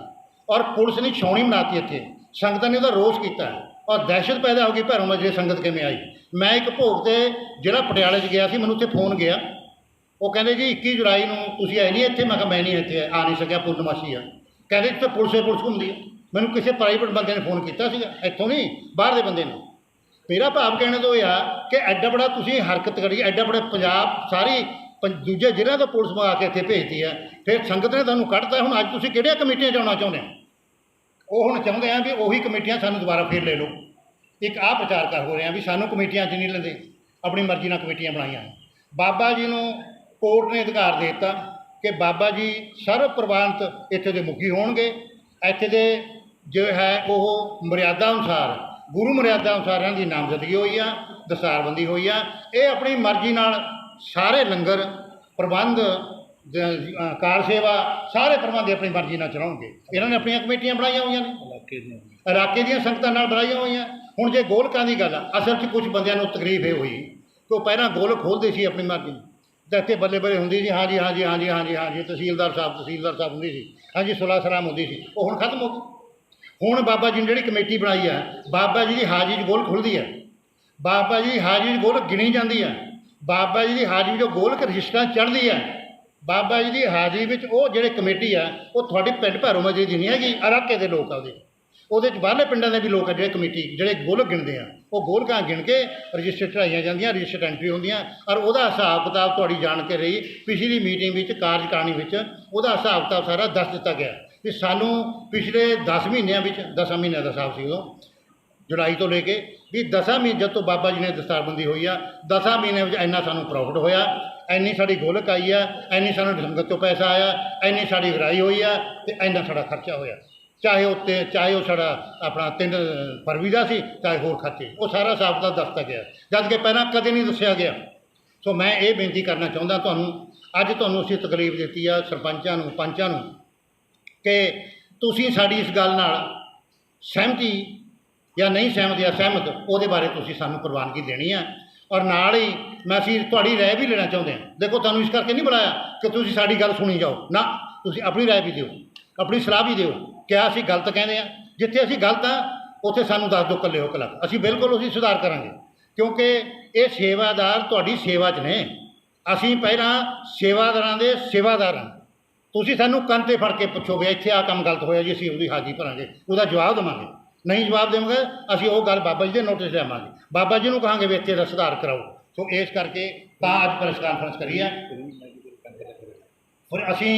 ਔਰ ਪੁਲਿਸ ਨੇ ਛਾਉਣੀ ਬਣਾਤੀ ਇੱਥੇ। ਸੰਗਤਾਂ ਨੇ ਉਹਦਾ ਰੋਸ ਕੀਤਾ ਔਰ ਦਹਿਸ਼ਤ ਪੈਦਾ ਹੋ ਗਈ, ਭੈਰੋਂ ਮਜਰੇ ਸੰਗਤ ਕਿਵੇਂ ਆਈ? ਮੈਂ ਇੱਕ ਭੋਗ ਤੇ ਜਿਹੜਾ ਪਟਿਆਲੇ 'ਚ ਗਿਆ ਸੀ, ਮੈਨੂੰ ਉੱਥੇ ਫੋਨ ਗਿਆ। ਉਹ ਕਹਿੰਦੇ ਜੀ 21 ਜੁਲਾਈ ਨੂੰ ਤੁਸੀਂ ਆਏ ਨਹੀਂ ਇੱਥੇ? ਮੈਂ ਕਿਹਾ, ਮੈਂ ਨਹੀਂ ਇੱਥੇ, ਆ ਨਹੀਂ ਸਕਿਆ, ਪੂਰਨਮਾਸ਼ੀ ਆ। ਕਹਿੰਦੇ, ਇੱਥੇ ਪੁਲਿਸ ਪੁਲਿਸ ਘੁੰਮਦੀ ਆ। ਮੈਨੂੰ ਕਿਸੇ ਪ੍ਰਾਈਵੇਟ ਬੰਦੇ ਨੇ ਫੋਨ ਕੀਤਾ ਸੀਗਾ, ਇੱਥੋਂ ਨਹੀਂ, ਬਾਹਰ ਦੇ ਬੰਦੇ ਨੇ। ਮੇਰਾ ਭਾਵ ਕਹਿਣ ਤੋਂ ਇਹ ਆ ਕਿ ਐਡਾ ਬੜਾ ਤੁਸੀਂ ਹਰਕਤ ਕਰੀ, ਐਡਾ ਬੜਾ ਪੰਜਾਬ ਸਾਰੀ ਪੰ- ਦੂਜੇ ਜ਼ਿਲ੍ਹਿਆਂ ਤੋਂ ਪੁਲਿਸ ਮੰਗਾ ਕੇ ਇੱਥੇ ਭੇਜਦੀ ਹੈ ਫਿਰ ਸੰਗਤ ਨੇ ਤੁਹਾਨੂੰ ਕੱਢਤਾ, ਹੁਣ ਅੱਜ ਤੁਸੀਂ ਕਿਹੜੀਆਂ ਕਮੇਟੀਆਂ 'ਚ ਆਉਣਾ ਚਾਹੁੰਦੇ ਹੋ? ਉਹ ਹੁਣ ਚਾਹੁੰਦੇ ਆ ਵੀ ਉਹੀ ਕਮੇਟੀਆਂ ਸਾਨੂੰ ਦੁਬਾਰਾ ਫੇਰ ਲੈ ਲਓ। ਇੱਕ ਆਹ ਪ੍ਰਚਾਰ ਕਰ ਹੋ ਰਿਹਾ ਵੀ ਸਾਨੂੰ ਕਮੇਟੀਆਂ 'ਚ ਨਹੀਂ ਲੈਂਦੇ, ਆਪਣੀ ਮਰਜ਼ੀ ਨਾਲ ਕਮੇਟੀਆਂ ਬਣਾਈਆਂ ਬਾਬਾ ਜੀ ਨੂੰ ਕੋਰਟ ਨੇ ਅਧਿਕਾਰ ਦੇ ਦਿੱਤਾ ਕਿ ਬਾਬਾ ਜੀ ਸਰਵ ਪ੍ਰਵਾਨਤ ਇੱਥੇ ਦੇ ਮੁਖੀ ਹੋਣਗੇ, ਇੱਥੇ ਦੇ ਜੋ ਹੈ ਉਹ ਮਰਿਆਦਾ ਅਨੁਸਾਰ ਗੁਰੂ ਮਰਿਆਦਾ ਅਨੁਸਾਰ ਇਹਨਾਂ ਦੀ ਨਾਮਜ਼ਦਗੀ ਹੋਈ ਆ ਦਸਤਾਰਬੰਦੀ ਹੋਈ ਆ। ਇਹ ਆਪਣੀ ਮਰਜ਼ੀ ਨਾਲ ਸਾਰੇ ਲੰਗਰ ਪ੍ਰਬੰਧ ਕਾਰ ਸੇਵਾ ਸਾਰੇ ਪ੍ਰਬੰਧ ਆਪਣੀ ਮਰਜ਼ੀ ਨਾਲ ਚਲਾਉਣਗੇ। ਇਹਨਾਂ ਨੇ ਆਪਣੀਆਂ ਕਮੇਟੀਆਂ ਬਣਾਈਆਂ ਹੋਈਆਂ ਨੇ। ਇਲਾਕੇ ਦੀਆਂ ਇਲਾਕੇ ਦੀਆਂ ਸੰਗਤਾਂ ਨਾਲ ਬਣਾਈਆਂ ਹੋਈਆਂ। ਹੁਣ ਜੇ ਗੋਲਕਾਂ ਦੀ ਗੱਲ ਆ ਅਸਲ 'ਚ ਕੁਝ ਬੰਦਿਆਂ ਨੂੰ ਤਕਲੀਫ ਇਹ ਹੋਈ ਕਿ ਉਹ ਪਹਿਲਾਂ ਗੋਲ ਖੋਲਦੇ ਸੀ ਆਪਣੀ ਮਰਜ਼ੀ। ਤੇ ਇੱਥੇ ਬੱਲੇ ਬੱਲੇ ਹੁੰਦੀ ਸੀ ਹਾਂਜੀ ਹਾਂਜੀ ਹਾਂਜੀ ਹਾਂਜੀ ਹਾਂਜੀ ਤਹਿਸੀਲਦਾਰ ਸਾਹਿਬ ਤਹਿਸੀਲਦਾਰ ਸਾਹਿਬ ਹੁੰਦੀ ਸੀ। ਹਾਂਜੀ ਸੁਲਾ ਸਲਾਮ ਹੁੰਦੀ ਸੀ। ਉਹ ਹੁਣ ਖਤਮ ਹੋ ਗਈ। ਹੁਣ ਬਾਬਾ ਜੀ ਨੇ ਜਿਹੜੀ ਕਮੇਟੀ ਬਣਾਈ ਆ, ਬਾਬਾ ਜੀ ਦੀ ਹਾਜ਼ਰੀ 'ਚ ਗੋਲ ਖੁੱਲਦੀ ਆ। ਬਾਬਾ ਜੀ ਦੀ ਹਾਜ਼ਰੀ 'ਚ ਗੋਲ ਗਿਣੀ ਜਾਂਦੀ ਆ। ਬਾਬਾ ਜੀ ਦੀ ਹਾਜ਼ਰੀ 'ਚੋਂ ਗੋਲਕ ਰਜਿਸਟਰਾਂ ਚੜ੍ਹਦੀ ਆ। ਬਾਬਾ ਜੀ ਦੀ ਹਾਜ਼ਰੀ ਵਿੱਚ ਉਹ ਜਿਹੜੇ ਕਮੇਟੀ ਆ, ਉਹ ਤੁਹਾਡੇ ਪਿੰਡ ਭੈਰੋ ਮਜੇ ਦੀ ਨਹੀਂ ਹੈਗੀ, ਇਲਾਕੇ ਦੇ ਲੋਕ ਆ ਉਹਦੇ। ਉਹਦੇ 'ਚ ਬਾਹਰਲੇ ਪਿੰਡਾਂ ਦੇ ਵੀ ਲੋਕ ਆ ਜਿਹੜੇ ਕਮੇਟੀ, ਜਿਹੜੇ ਗੋਲ ਗਿਣਦੇ ਆ। ਉਹ ਗੋਲਕਾਂ ਗਿਣ ਕੇ ਰਜਿਸਟਰ ਚੜਾਈਆਂ ਜਾਂਦੀਆਂ, ਰਜਿਸਟਰ ਐਂਟਰੀ ਹੁੰਦੀਆਂ। ਔਰ ਉਹਦਾ ਹਿਸਾਬ ਕਿਤਾਬ ਤੁਹਾਡੀ ਜਾਣ ਕੇ ਰਹੀ, ਪਿਛਲੀ ਮੀਟਿੰਗ ਵਿੱਚ ਕਾਰਜਕਾਰਨੀ ਵਿੱਚ, ਉਹਦਾ ਹਿਸਾਬ ਕਿਤਾਬ ਸਾਰਾ ਦੱਸ ਦਿੱਤਾ ਗਿਆ। ਕਿ ਸਾਨੂੰ ਪਿਛਲੇ 10 ਮਹੀਨਿਆਂ ਵਿੱਚ 10 ਮਹੀਨਿਆਂ ਦਾ ਹਿਸਾਬ ਸੀ ਉਦੋਂ ਜੁਲਾਈ ਤੋਂ ਲੈ ਕੇ ਵੀ ਦਸਾਂ ਮਹੀਨੇ, ਜਦ ਤੋਂ ਬਾਬਾ ਜੀ ਨੇ ਦਸਤਾਰਬੰਦੀ ਹੋਈ ਆ, ਦਸਾਂ ਮਹੀਨਿਆਂ ਵਿੱਚ ਇੰਨਾ ਸਾਨੂੰ ਪ੍ਰੋਫਿਟ ਹੋਇਆ, ਇੰਨੀ ਸਾਡੀ ਗੋਲਕ ਆਈ ਆ, ਇੰਨੀ ਸਾਨੂੰ ਸੰਗਤ ਤੋਂ ਪੈਸਾ ਆਇਆ, ਇੰਨੀ ਸਾਡੀ ਵਿਰਾਈ ਹੋਈ ਆ ਤੇ ਇੰਨਾ ਸਾਡਾ ਖਰਚਾ ਹੋਇਆ। ਚਾਹੇ ਉਹ ਤੇ, ਚਾਹੇ ਉਹ ਸਾਡਾ ਆਪਣਾ ਤਿੰਨ ਫਰਵਰੀ ਦਾ ਸੀ, ਚਾਹੇ ਹੋਰ ਖਰਚੇ, ਉਹ ਸਾਰਾ ਹਿਸਾਬ ਦਾ ਦੱਸਤਾ ਗਿਆ। ਜਦ ਕਿ ਪਹਿਲਾਂ ਕਦੇ ਨਹੀਂ ਦੱਸਿਆ ਗਿਆ। ਸੋ ਮੈਂ ਇਹ ਬੇਨਤੀ ਕਰਨਾ ਚਾਹੁੰਦਾ ਤੁਹਾਨੂੰ, ਅੱਜ ਤੁਹਾਨੂੰ ਅਸੀਂ ਤਕਲੀਫ ਦਿੱਤੀ ਆ ਸਰਪੰਚਾਂ ਨੂੰ, ਪੰਚਾਂ ਨੂੰ ਕਿ ਤੁਸੀਂ ਸਾਡੀ ਇਸ ਗੱਲ ਨਾਲ ਸਹਿਮਤੀ ਜਾਂ ਨਹੀਂ ਸਹਿਮਤ ਜਾਂ ਸਹਿਮਤ, ਉਹਦੇ ਬਾਰੇ ਤੁਸੀਂ ਸਾਨੂੰ ਪ੍ਰਵਾਨਗੀ ਦੇਣੀ ਆ। ਔਰ ਨਾਲ ਹੀ ਮੈਂ ਅਸੀਂ ਤੁਹਾਡੀ ਰਾਏ ਵੀ ਲੈਣਾ ਚਾਹੁੰਦੇ ਹਾਂ। ਦੇਖੋ, ਤੁਹਾਨੂੰ ਇਸ ਕਰਕੇ ਨਹੀਂ ਬੁਲਾਇਆ ਕਿ ਤੁਸੀਂ ਸਾਡੀ ਗੱਲ ਸੁਣੀ ਜਾਓ। ਨਾ, ਤੁਸੀਂ ਆਪਣੀ ਰਾਏ ਵੀ ਦਿਓ, ਆਪਣੀ ਸਲਾਹ ਵੀ ਦਿਓ ਕਿਆ ਅਸੀਂ ਗਲਤ ਕਹਿੰਦੇ ਆ ਜਿੱਥੇ ਅਸੀਂ ਗਲਤ ਆ ਉੱਥੇ ਸਾਨੂੰ ਦੱਸ ਦਿਓ ਇਕੱਲੇ ਹੋ ਕਲਕ ਅਸੀਂ ਬਿਲਕੁਲ ਅਸੀਂ ਸੁਧਾਰ ਕਰਾਂਗੇ। ਕਿਉਂਕਿ ਇਹ ਸੇਵਾਦਾਰ ਤੁਹਾਡੀ ਸੇਵਾ 'ਚ ਨੇ। ਅਸੀਂ ਪਹਿਲਾਂ ਸੇਵਾਦਾਰਾਂ ਦੇ ਸੇਵਾਦਾਰ ਹਾਂ। ਤੁਸੀਂ ਸਾਨੂੰ ਕੰਨ ਤੇ ਫੜ ਕੇ ਪੁੱਛੋਗੇ, ਇੱਥੇ ਆ ਕੰਮ ਗਲਤ ਹੋਇਆ ਜੀ, ਅਸੀਂ ਉਹਦੀ ਹਾਜ਼ਰੀ ਭਰਾਂਗੇ, ਉਹਦਾ ਜਵਾਬ ਦੇਵਾਂਗੇ। ਨਹੀਂ ਜਵਾਬ ਦੇਵਾਂਗੇ, ਅਸੀਂ ਉਹ ਗੱਲ ਬਾਬਾ ਜੀ ਦੇ ਨੋਟਿਸ ਲਿਆਵਾਂਗੇ। ਬਾਬਾ ਜੀ ਨੂੰ ਕਹਾਂਗੇ ਵੀ ਇੱਥੇ ਦਾ ਸੁਧਾਰ ਕਰਾਓ। ਸੋ ਇਸ ਕਰਕੇ ਤਾਂ ਅੱਜ ਪ੍ਰੈਸ ਕਾਨਫਰੰਸ ਕਰੀ ਹੈ। ਫਿਰ ਅਸੀਂ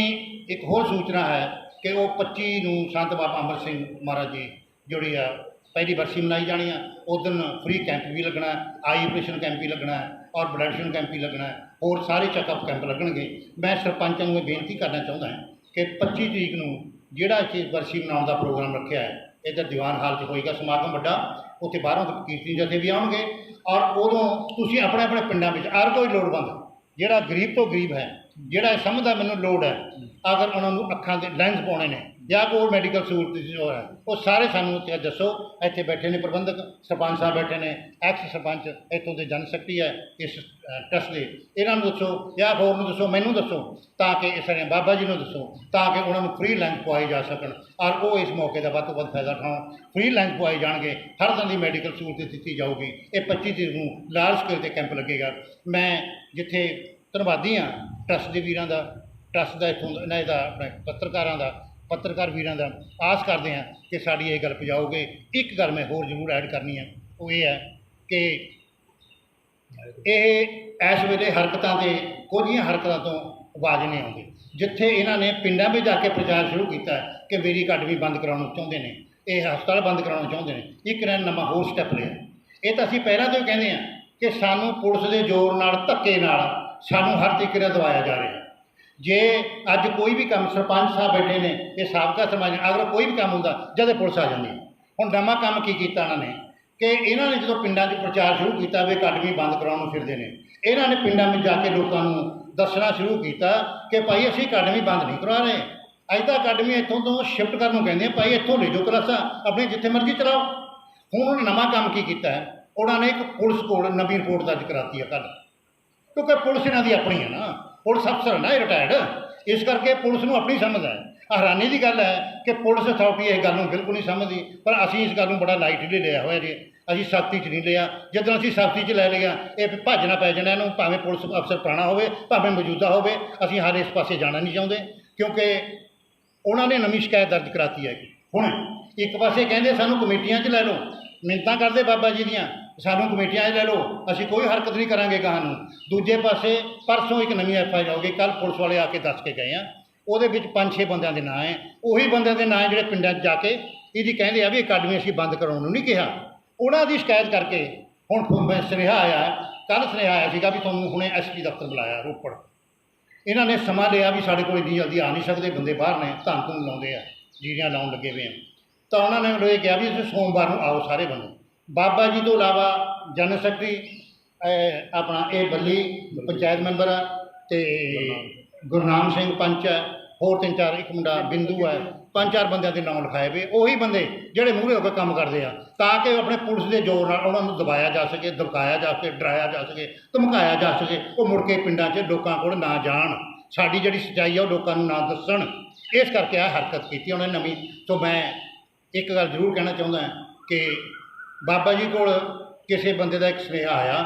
ਇੱਕ ਹੋਰ ਸੂਚਨਾ ਹੈ ਕਿ ਉਹ 25 ਨੂੰ ਸੰਤ ਬਾਬਾ ਅਮਰ ਸਿੰਘ ਮਹਾਰਾਜ ਜੀ ਜਿਹੜੀ ਆ, ਪਹਿਲੀ ਵਰਸੀ ਮਨਾਈ ਜਾਣੀ ਆ ਉਸ ਦਿਨ ਫ੍ਰੀ ਕੈਂਪ ਵੀ ਲੱਗਣਾ ਆਈ ਆਪਰੇਸ਼ਨ ਕੈਂਪ ਵੀ ਲੱਗਣਾ ਔਰ ਬਲੱਡ ਡੋਨੇਸ਼ਨ ਕੈਂਪ ਵੀ ਲੱਗਣਾ ਹੋਰ ਸਾਰੇ ਚੈੱਕਅਪ ਕੈਂਪ ਲੱਗਣਗੇ। ਮੈਂ ਸਰਪੰਚਾਂ ਨੂੰ ਇਹ ਬੇਨਤੀ ਕਰਨਾ ਚਾਹੁੰਦਾ ਹਾਂ ਕਿ 25 ਤਰੀਕ ਨੂੰ ਜਿਹੜਾ ਇੱਥੇ ਵਰਸੀ ਮਨਾਉਣ ਦਾ ਪ੍ਰੋਗਰਾਮ ਰੱਖਿਆ ਹੈ ਇੱਧਰ ਦੀਵਾਨ ਹਾਲ 'ਚ ਹੋਏਗਾ ਸਮਾਗਮ ਵੱਡਾ, ਉੱਥੇ ਬਾਹਰੋਂ ਕੀਰਤਨੀ ਜਥੇ ਵੀ ਆਉਣਗੇ ਔਰ ਉਦੋਂ ਤੁਸੀਂ ਆਪਣੇ ਆਪਣੇ ਪਿੰਡਾਂ ਵਿੱਚ ਹਰ ਕੋਈ ਲੋੜਵੰਦ, ਜਿਹੜਾ ਗਰੀਬ ਤੋਂ ਗਰੀਬ ਹੈ, ਜਿਹੜਾ ਇਹ ਸਮਝਦਾ ਮੈਨੂੰ ਲੋੜ ਹੈ, ਅਗਰ ਉਹਨਾਂ ਨੂੰ ਅੱਖਾਂ ਦੇ ਲੈਂਸ ਪਾਉਣੇ ਨੇ ਜਾਂ ਕੋਈ ਮੈਡੀਕਲ ਸਹੂਲਤ ਦੀ ਹੈ, ਉਹ ਸਾਰੇ ਸਾਨੂੰ ਉੱਥੇ ਦੱਸੋ, ਇੱਥੇ ਬੈਠੇ ਨੇ ਪ੍ਰਬੰਧਕ, ਸਰਪੰਚ ਸਾਹਿਬ ਬੈਠੇ ਨੇ ਐਕਸ ਸਰਪੰਚ ਇੱਥੋਂ ਦੇ ਜਨ ਸ਼ਕਤੀ ਹੈ ਇਸ ਟਰਸਟ ਦੇ ਇਹਨਾਂ ਨੂੰ ਦੱਸੋ, ਜਾਂ ਹੋਰ ਨੂੰ ਦੱਸੋ, ਮੈਨੂੰ ਦੱਸੋ, ਤਾਂ ਕਿ ਇਸ ਨੇ ਬਾਬਾ ਜੀ ਨੂੰ ਦੱਸੋ, ਤਾਂ ਕਿ ਉਹਨਾਂ ਨੂੰ ਫ੍ਰੀ ਲੈਂਸ ਪਵਾਏ ਜਾ ਸਕਣ। ਔਰ ਉਹ ਇਸ ਮੌਕੇ ਦਾ ਵੱਧ ਤੋਂ ਵੱਧ ਫਾਇਦਾ ਉਠਾਉਣ। ਫ੍ਰੀ ਲੈਂਸ ਪਵਾਏ ਜਾਣਗੇ, ਹਰ ਤਰ੍ਹਾਂ ਦੀ ਮੈਡੀਕਲ ਸਹੂਲਤ ਦਿੱਤੀ ਜਾਊਗੀ। ਇਹ 25 ਤਰੀਕ ਨੂੰ ਲਾਰਜ ਸਕੇਲ ਤੇ ਕੈਂਪ ਲੱਗੇਗਾ। ਮੈਂ ਜਿੱਥੇ ਧੰਨਵਾਦੀ ਹਾਂ ਟਰਸਟ ਦੇ ਵੀਰਾਂ ਦਾ ਟਰਸਟ ਦਾ ਇੱਥੋਂ ਦਾ- ਇਹਨਾਂ ਦਾ, ਆਪਣੇ ਪੱਤਰਕਾਰਾਂ ਦਾ ਪੱਤਰਕਾਰ ਵੀਰਾਂ ਦਾ ਆਸ ਕਰਦੇ ਹਾਂ ਕਿ ਸਾਡੀ ਇਹ ਗੱਲ ਪਹੁੰਚਾਓਗੇ ਇੱਕ ਗੱਲ ਮੈਂ ਹੋਰ ਜ਼ਰੂਰ ਐਡ ਕਰਨੀ ਹੈ, ਉਹ ਇਹ ਹੈ ਕਿ ਇਹ ਇਸ ਵੇਲੇ ਹਰਕਤਾਂ ਦੇ ਕੁਝੀਆਂ ਹਰਕਤਾਂ ਤੋਂ ਆਵਾਜ਼ ਨਹੀਂ ਆਉਂਦੀ। ਜਿੱਥੇ ਇਹਨਾਂ ਨੇ ਪਿੰਡਾਂ ਵਿੱਚ ਜਾ ਕੇ ਪ੍ਰਚਾਰ ਸ਼ੁਰੂ ਕੀਤਾ ਹੈ ਕਿ ਮੇਰੀ ਅਕੈਡਮੀ ਬੰਦ ਕਰਾਉਣਾ ਚਾਹੁੰਦੇ ਨੇ, ਇਹ ਹਸਪਤਾਲ ਬੰਦ ਕਰਾਉਣਾ ਚਾਹੁੰਦੇ ਨੇ, ਇੱਕ ਰਹਿਣ ਨਵਾਂ ਹੋਰ ਸਟੈਪ ਲਿਆ। ਇਹ ਤਾਂ ਅਸੀਂ ਪਹਿਲਾਂ ਤੋਂ ਹੀ ਕਹਿੰਦੇ ਹਾਂ ਕਿ ਸਾਨੂੰ ਪੁਲਿਸ ਦੇ ਜ਼ੋਰ ਨਾਲ, ਧੱਕੇ ਨਾਲ ਸਾਨੂੰ ਹਰ ਤਰੀਕੇ ਨਾਲ ਦਵਾਇਆ ਜਾ ਰਿਹਾ। ਜੇ ਅੱਜ ਕੋਈ ਵੀ ਕੰਮ ਸਰਪੰਚ ਸਾਹਿਬ ਬੈਠੇ ਨੇ, ਇਹ ਸਾਬਕਾ ਸਰਪੰਚ, ਅਗਰ ਕੋਈ ਵੀ ਕੰਮ ਹੁੰਦਾ, ਜਦੇ ਪੁਲਿਸ ਆ ਜਾਂਦੀ ਹੁਣ ਨਵਾਂ ਕੰਮ ਕੀ ਕੀਤਾ ਇਹਨਾਂ ਨੇ? ਕਿ ਇਹਨਾਂ ਨੇ ਜਦੋਂ ਪਿੰਡਾਂ 'ਚ ਪ੍ਰਚਾਰ ਸ਼ੁਰੂ ਕੀਤਾ ਵੀ ਅਕੈਡਮੀ ਬੰਦ ਕਰਾਉਣ ਨੂੰ ਫਿਰਦੇ ਨੇ, ਇਹਨਾਂ ਨੇ ਪਿੰਡਾਂ ਵਿੱਚ ਜਾ ਕੇ ਲੋਕਾਂ ਨੂੰ ਦੱਸਣਾ ਸ਼ੁਰੂ ਕੀਤਾ ਕਿ ਭਾਈ ਅਸੀਂ ਅਕੈਡਮੀ ਬੰਦ ਨਹੀਂ ਕਰਵਾ ਰਹੇ। ਅੱਜ ਤਾਂ ਅਕੈਡਮੀ ਇੱਥੋਂ ਤੋਂ ਸ਼ਿਫਟ ਕਰਨ ਨੂੰ ਕਹਿੰਦੇ ਆ, ਭਾਈ ਇੱਥੋਂ ਲੈ ਜਾਓ ਕਲਾਸਾਂ, ਆਪਣੇ ਜਿੱਥੇ ਮਰਜ਼ੀ ਚਲਾਓ। ਹੁਣ ਉਹਨਾਂ ਨੇ ਨਵਾਂ ਕੰਮ ਕੀ ਕੀਤਾ ਉਹਨਾਂ ਨੇ ਇੱਕ ਪੁਲਿਸ ਕੋਲ ਨਵੀਂ ਰਿਪੋਰਟ ਦਰਜ ਕਰਾਤੀ ਹੈ ਕੱਲ੍ਹ। ਕਿਉਂਕਿ ਪੁਲਿਸ ਇਹਨਾਂ ਦੀ ਆਪਣੀ ਹੈ ਨਾ। ਪੁਲਿਸ ਅਫਸਰ ਨਾ, ਇਹ ਰਿਟਾਇਰਡ ਇਸ ਕਰਕੇ ਪੁਲਿਸ ਨੂੰ ਆਪਣੀ ਸਮਝ ਹੈ। ਹੈਰਾਨੀ ਦੀ ਗੱਲ ਹੈ ਕਿ ਪੁਲਿਸ ਅਥਾਰਟੀ ਇਹ ਗੱਲ ਨੂੰ ਬਿਲਕੁਲ ਨਹੀਂ ਸਮਝਦੀ, ਪਰ ਅਸੀਂ ਇਸ ਗੱਲ ਨੂੰ ਬੜਾ ਲਾਈਟਲੀ ਲਿਆ ਹੋਇਆ ਜੀ। ਅਸੀਂ ਸਖਤੀ 'ਚ ਨਹੀਂ ਲਿਆ। ਜਦੋਂ ਅਸੀਂ ਸਖਤੀ 'ਚ ਲੈ ਲਿਆ ਇਹ ਭੱਜਣਾ ਪੈ ਜਾਣਾ ਇਹਨੂੰ, ਭਾਵੇਂ ਪੁਲਿਸ ਅਫਸਰ ਪੁਰਾਣਾ ਹੋਵੇ, ਭਾਵੇਂ ਮੌਜੂਦਾ ਹੋਵੇ, ਅਸੀਂ ਹਰ ਇਸ ਪਾਸੇ ਜਾਣਾ ਨਹੀਂ ਚਾਹੁੰਦੇ, ਕਿਉਂਕਿ ਉਹਨਾਂ ਨੇ ਨਵੀਂ ਸ਼ਿਕਾਇਤ ਦਰਜ ਕਰਾਤੀ ਹੈ ਹੁਣ ਇੱਕ ਪਾਸੇ ਕਹਿੰਦੇ ਸਾਨੂੰ ਕਮੇਟੀਆਂ 'ਚ ਲੈ ਲਓ। ਮਿੰਤਾਂ ਕਰਦੇ ਬਾਬਾ ਜੀ ਦੀਆਂ। ਸਾਨੂੰ ਕਮੇਟੀਆਂ 'ਚ ਲੈ ਲਓ, ਅਸੀਂ ਕੋਈ ਹਰਕਤ ਨਹੀਂ ਕਰਾਂਗੇ ਗਾਹਾਂ ਨੂੰ। ਦੂਜੇ ਪਾਸੇ ਪਰਸੋਂ ਇੱਕ ਨਵੀਂ ਐਫ ਆਈ ਆਊਗੀ ਕੱਲ ਪੁਲਿਸ ਵਾਲੇ ਆ ਕੇ ਦੱਸ ਕੇ ਗਏ ਆ। ਉਹਦੇ ਵਿੱਚ ਪੰਜ ਛੇ ਬੰਦਿਆਂ ਦੇ ਨਾਂ ਹੈ ਉਹੀ ਬੰਦਿਆਂ ਦੇ ਨਾਂ ਜਿਹੜੇ ਪਿੰਡਾਂ 'ਚ ਜਾ ਕੇ ਇਹਦੀ ਕਹਿੰਦੇ ਆ ਵੀ ਅਕੈਡਮੀ ਅਸੀਂ ਬੰਦ ਕਰਾਉਣ ਨੂੰ ਨਹੀਂ ਕਿਹਾ। ਉਹਨਾਂ ਦੀ ਸ਼ਿਕਾਇਤ ਕਰਕੇ ਹੁਣ ਫੋ- ਮੈਂ ਸੁਨੇਹਾ ਆਇਆ ਕੱਲ ਸੁਨੇਹਾ ਆਇਆ ਸੀਗਾ ਵੀ ਤੁਹਾਨੂੰ ਹੁਣੇ ਐਸਪੀ ਦਫ਼ਤਰ ਬੁਲਾਇਆ, ਰੋਪੜ। ਇਹਨਾਂ ਨੇ ਸਮਾਂ ਲਿਆ ਵੀ ਸਾਡੇ ਕੋਲ ਇੰਨੀ ਜਲਦੀ ਆ ਨਹੀਂ ਸਕਦੇ, ਬੰਦੇ ਬਾਹਰ ਨੇ ਧੰਨ ਧੁੰਨ ਲਾਉਂਦੇ ਆ, ਜੀਰੀਆਂ ਲਾਉਣ ਲੱਗੇ ਹੋਏ ਆ। ਤਾਂ ਉਹਨਾਂ ਨੇ ਇਹ ਕਿਹਾ ਵੀ ਤੁਸੀਂ ਸੋਮਵਾਰ ਨੂੰ ਆਓ ਸਾਰੇ ਬੰਦੇ। ਬਾਬਾ ਜੀ ਤੋਂ ਇਲਾਵਾ ਜਨਰਲ ਸੈਕਟਰੀ ਆਪਣਾ ਇਹ ਬੱਲੀ ਪੰਚਾਇਤ ਮੈਂਬਰ ਆ ਤੇ ਗੁਰਨਾਮ ਸਿੰਘ ਪੰਚ ਹੈ ਹੋਰ ਤਿੰਨ ਚਾਰ ਇੱਕ ਮੁੰਡਾ ਬਿੰਦੂ ਹੈ ਪੰਜ ਚਾਰ ਬੰਦਿਆਂ ਦੇ ਨਾਮ ਲਿਖਾਏ ਵੇ। ਉਹੀ ਬੰਦੇ ਜਿਹੜੇ ਮੂਹਰੇ ਹੋ ਕੇ ਕੰਮ ਕਰਦੇ ਆ ਤਾਂ ਕਿ ਆਪਣੇ ਪੁਲਿਸ ਦੇ ਜ਼ੋਰ ਨਾਲ ਉਹਨਾਂ ਨੂੰ ਦਬਾਇਆ ਜਾ ਸਕੇ ਦਬਕਾਇਆ ਜਾ ਸਕੇ ਡਰਾਇਆ ਜਾ ਸਕੇ ਧਮਕਾਇਆ ਜਾ ਸਕੇ ਉਹ ਮੁੜ ਕੇ ਪਿੰਡਾਂ 'ਚ ਲੋਕਾਂ ਕੋਲ ਨਾ ਜਾਣ। ਸਾਡੀ ਜਿਹੜੀ ਸੱਚਾਈ ਆ ਉਹ ਲੋਕਾਂ ਨੂੰ ਨਾ ਦੱਸਣ। ਇਸ ਕਰਕੇ ਆ ਹਰਕਤ ਕੀਤੀ ਉਹਨੇ ਨਵੀਂ। ਤੋਂ ਮੈਂ ਇੱਕ ਗੱਲ ਜ਼ਰੂਰ ਕਹਿਣਾ ਚਾਹੁੰਦਾ ਕਿ ਬਾਬਾ ਜੀ ਕੋਲ ਕਿਸੇ ਬੰਦੇ ਦਾ ਇੱਕ ਸੁਨੇਹਾ ਆਇਆ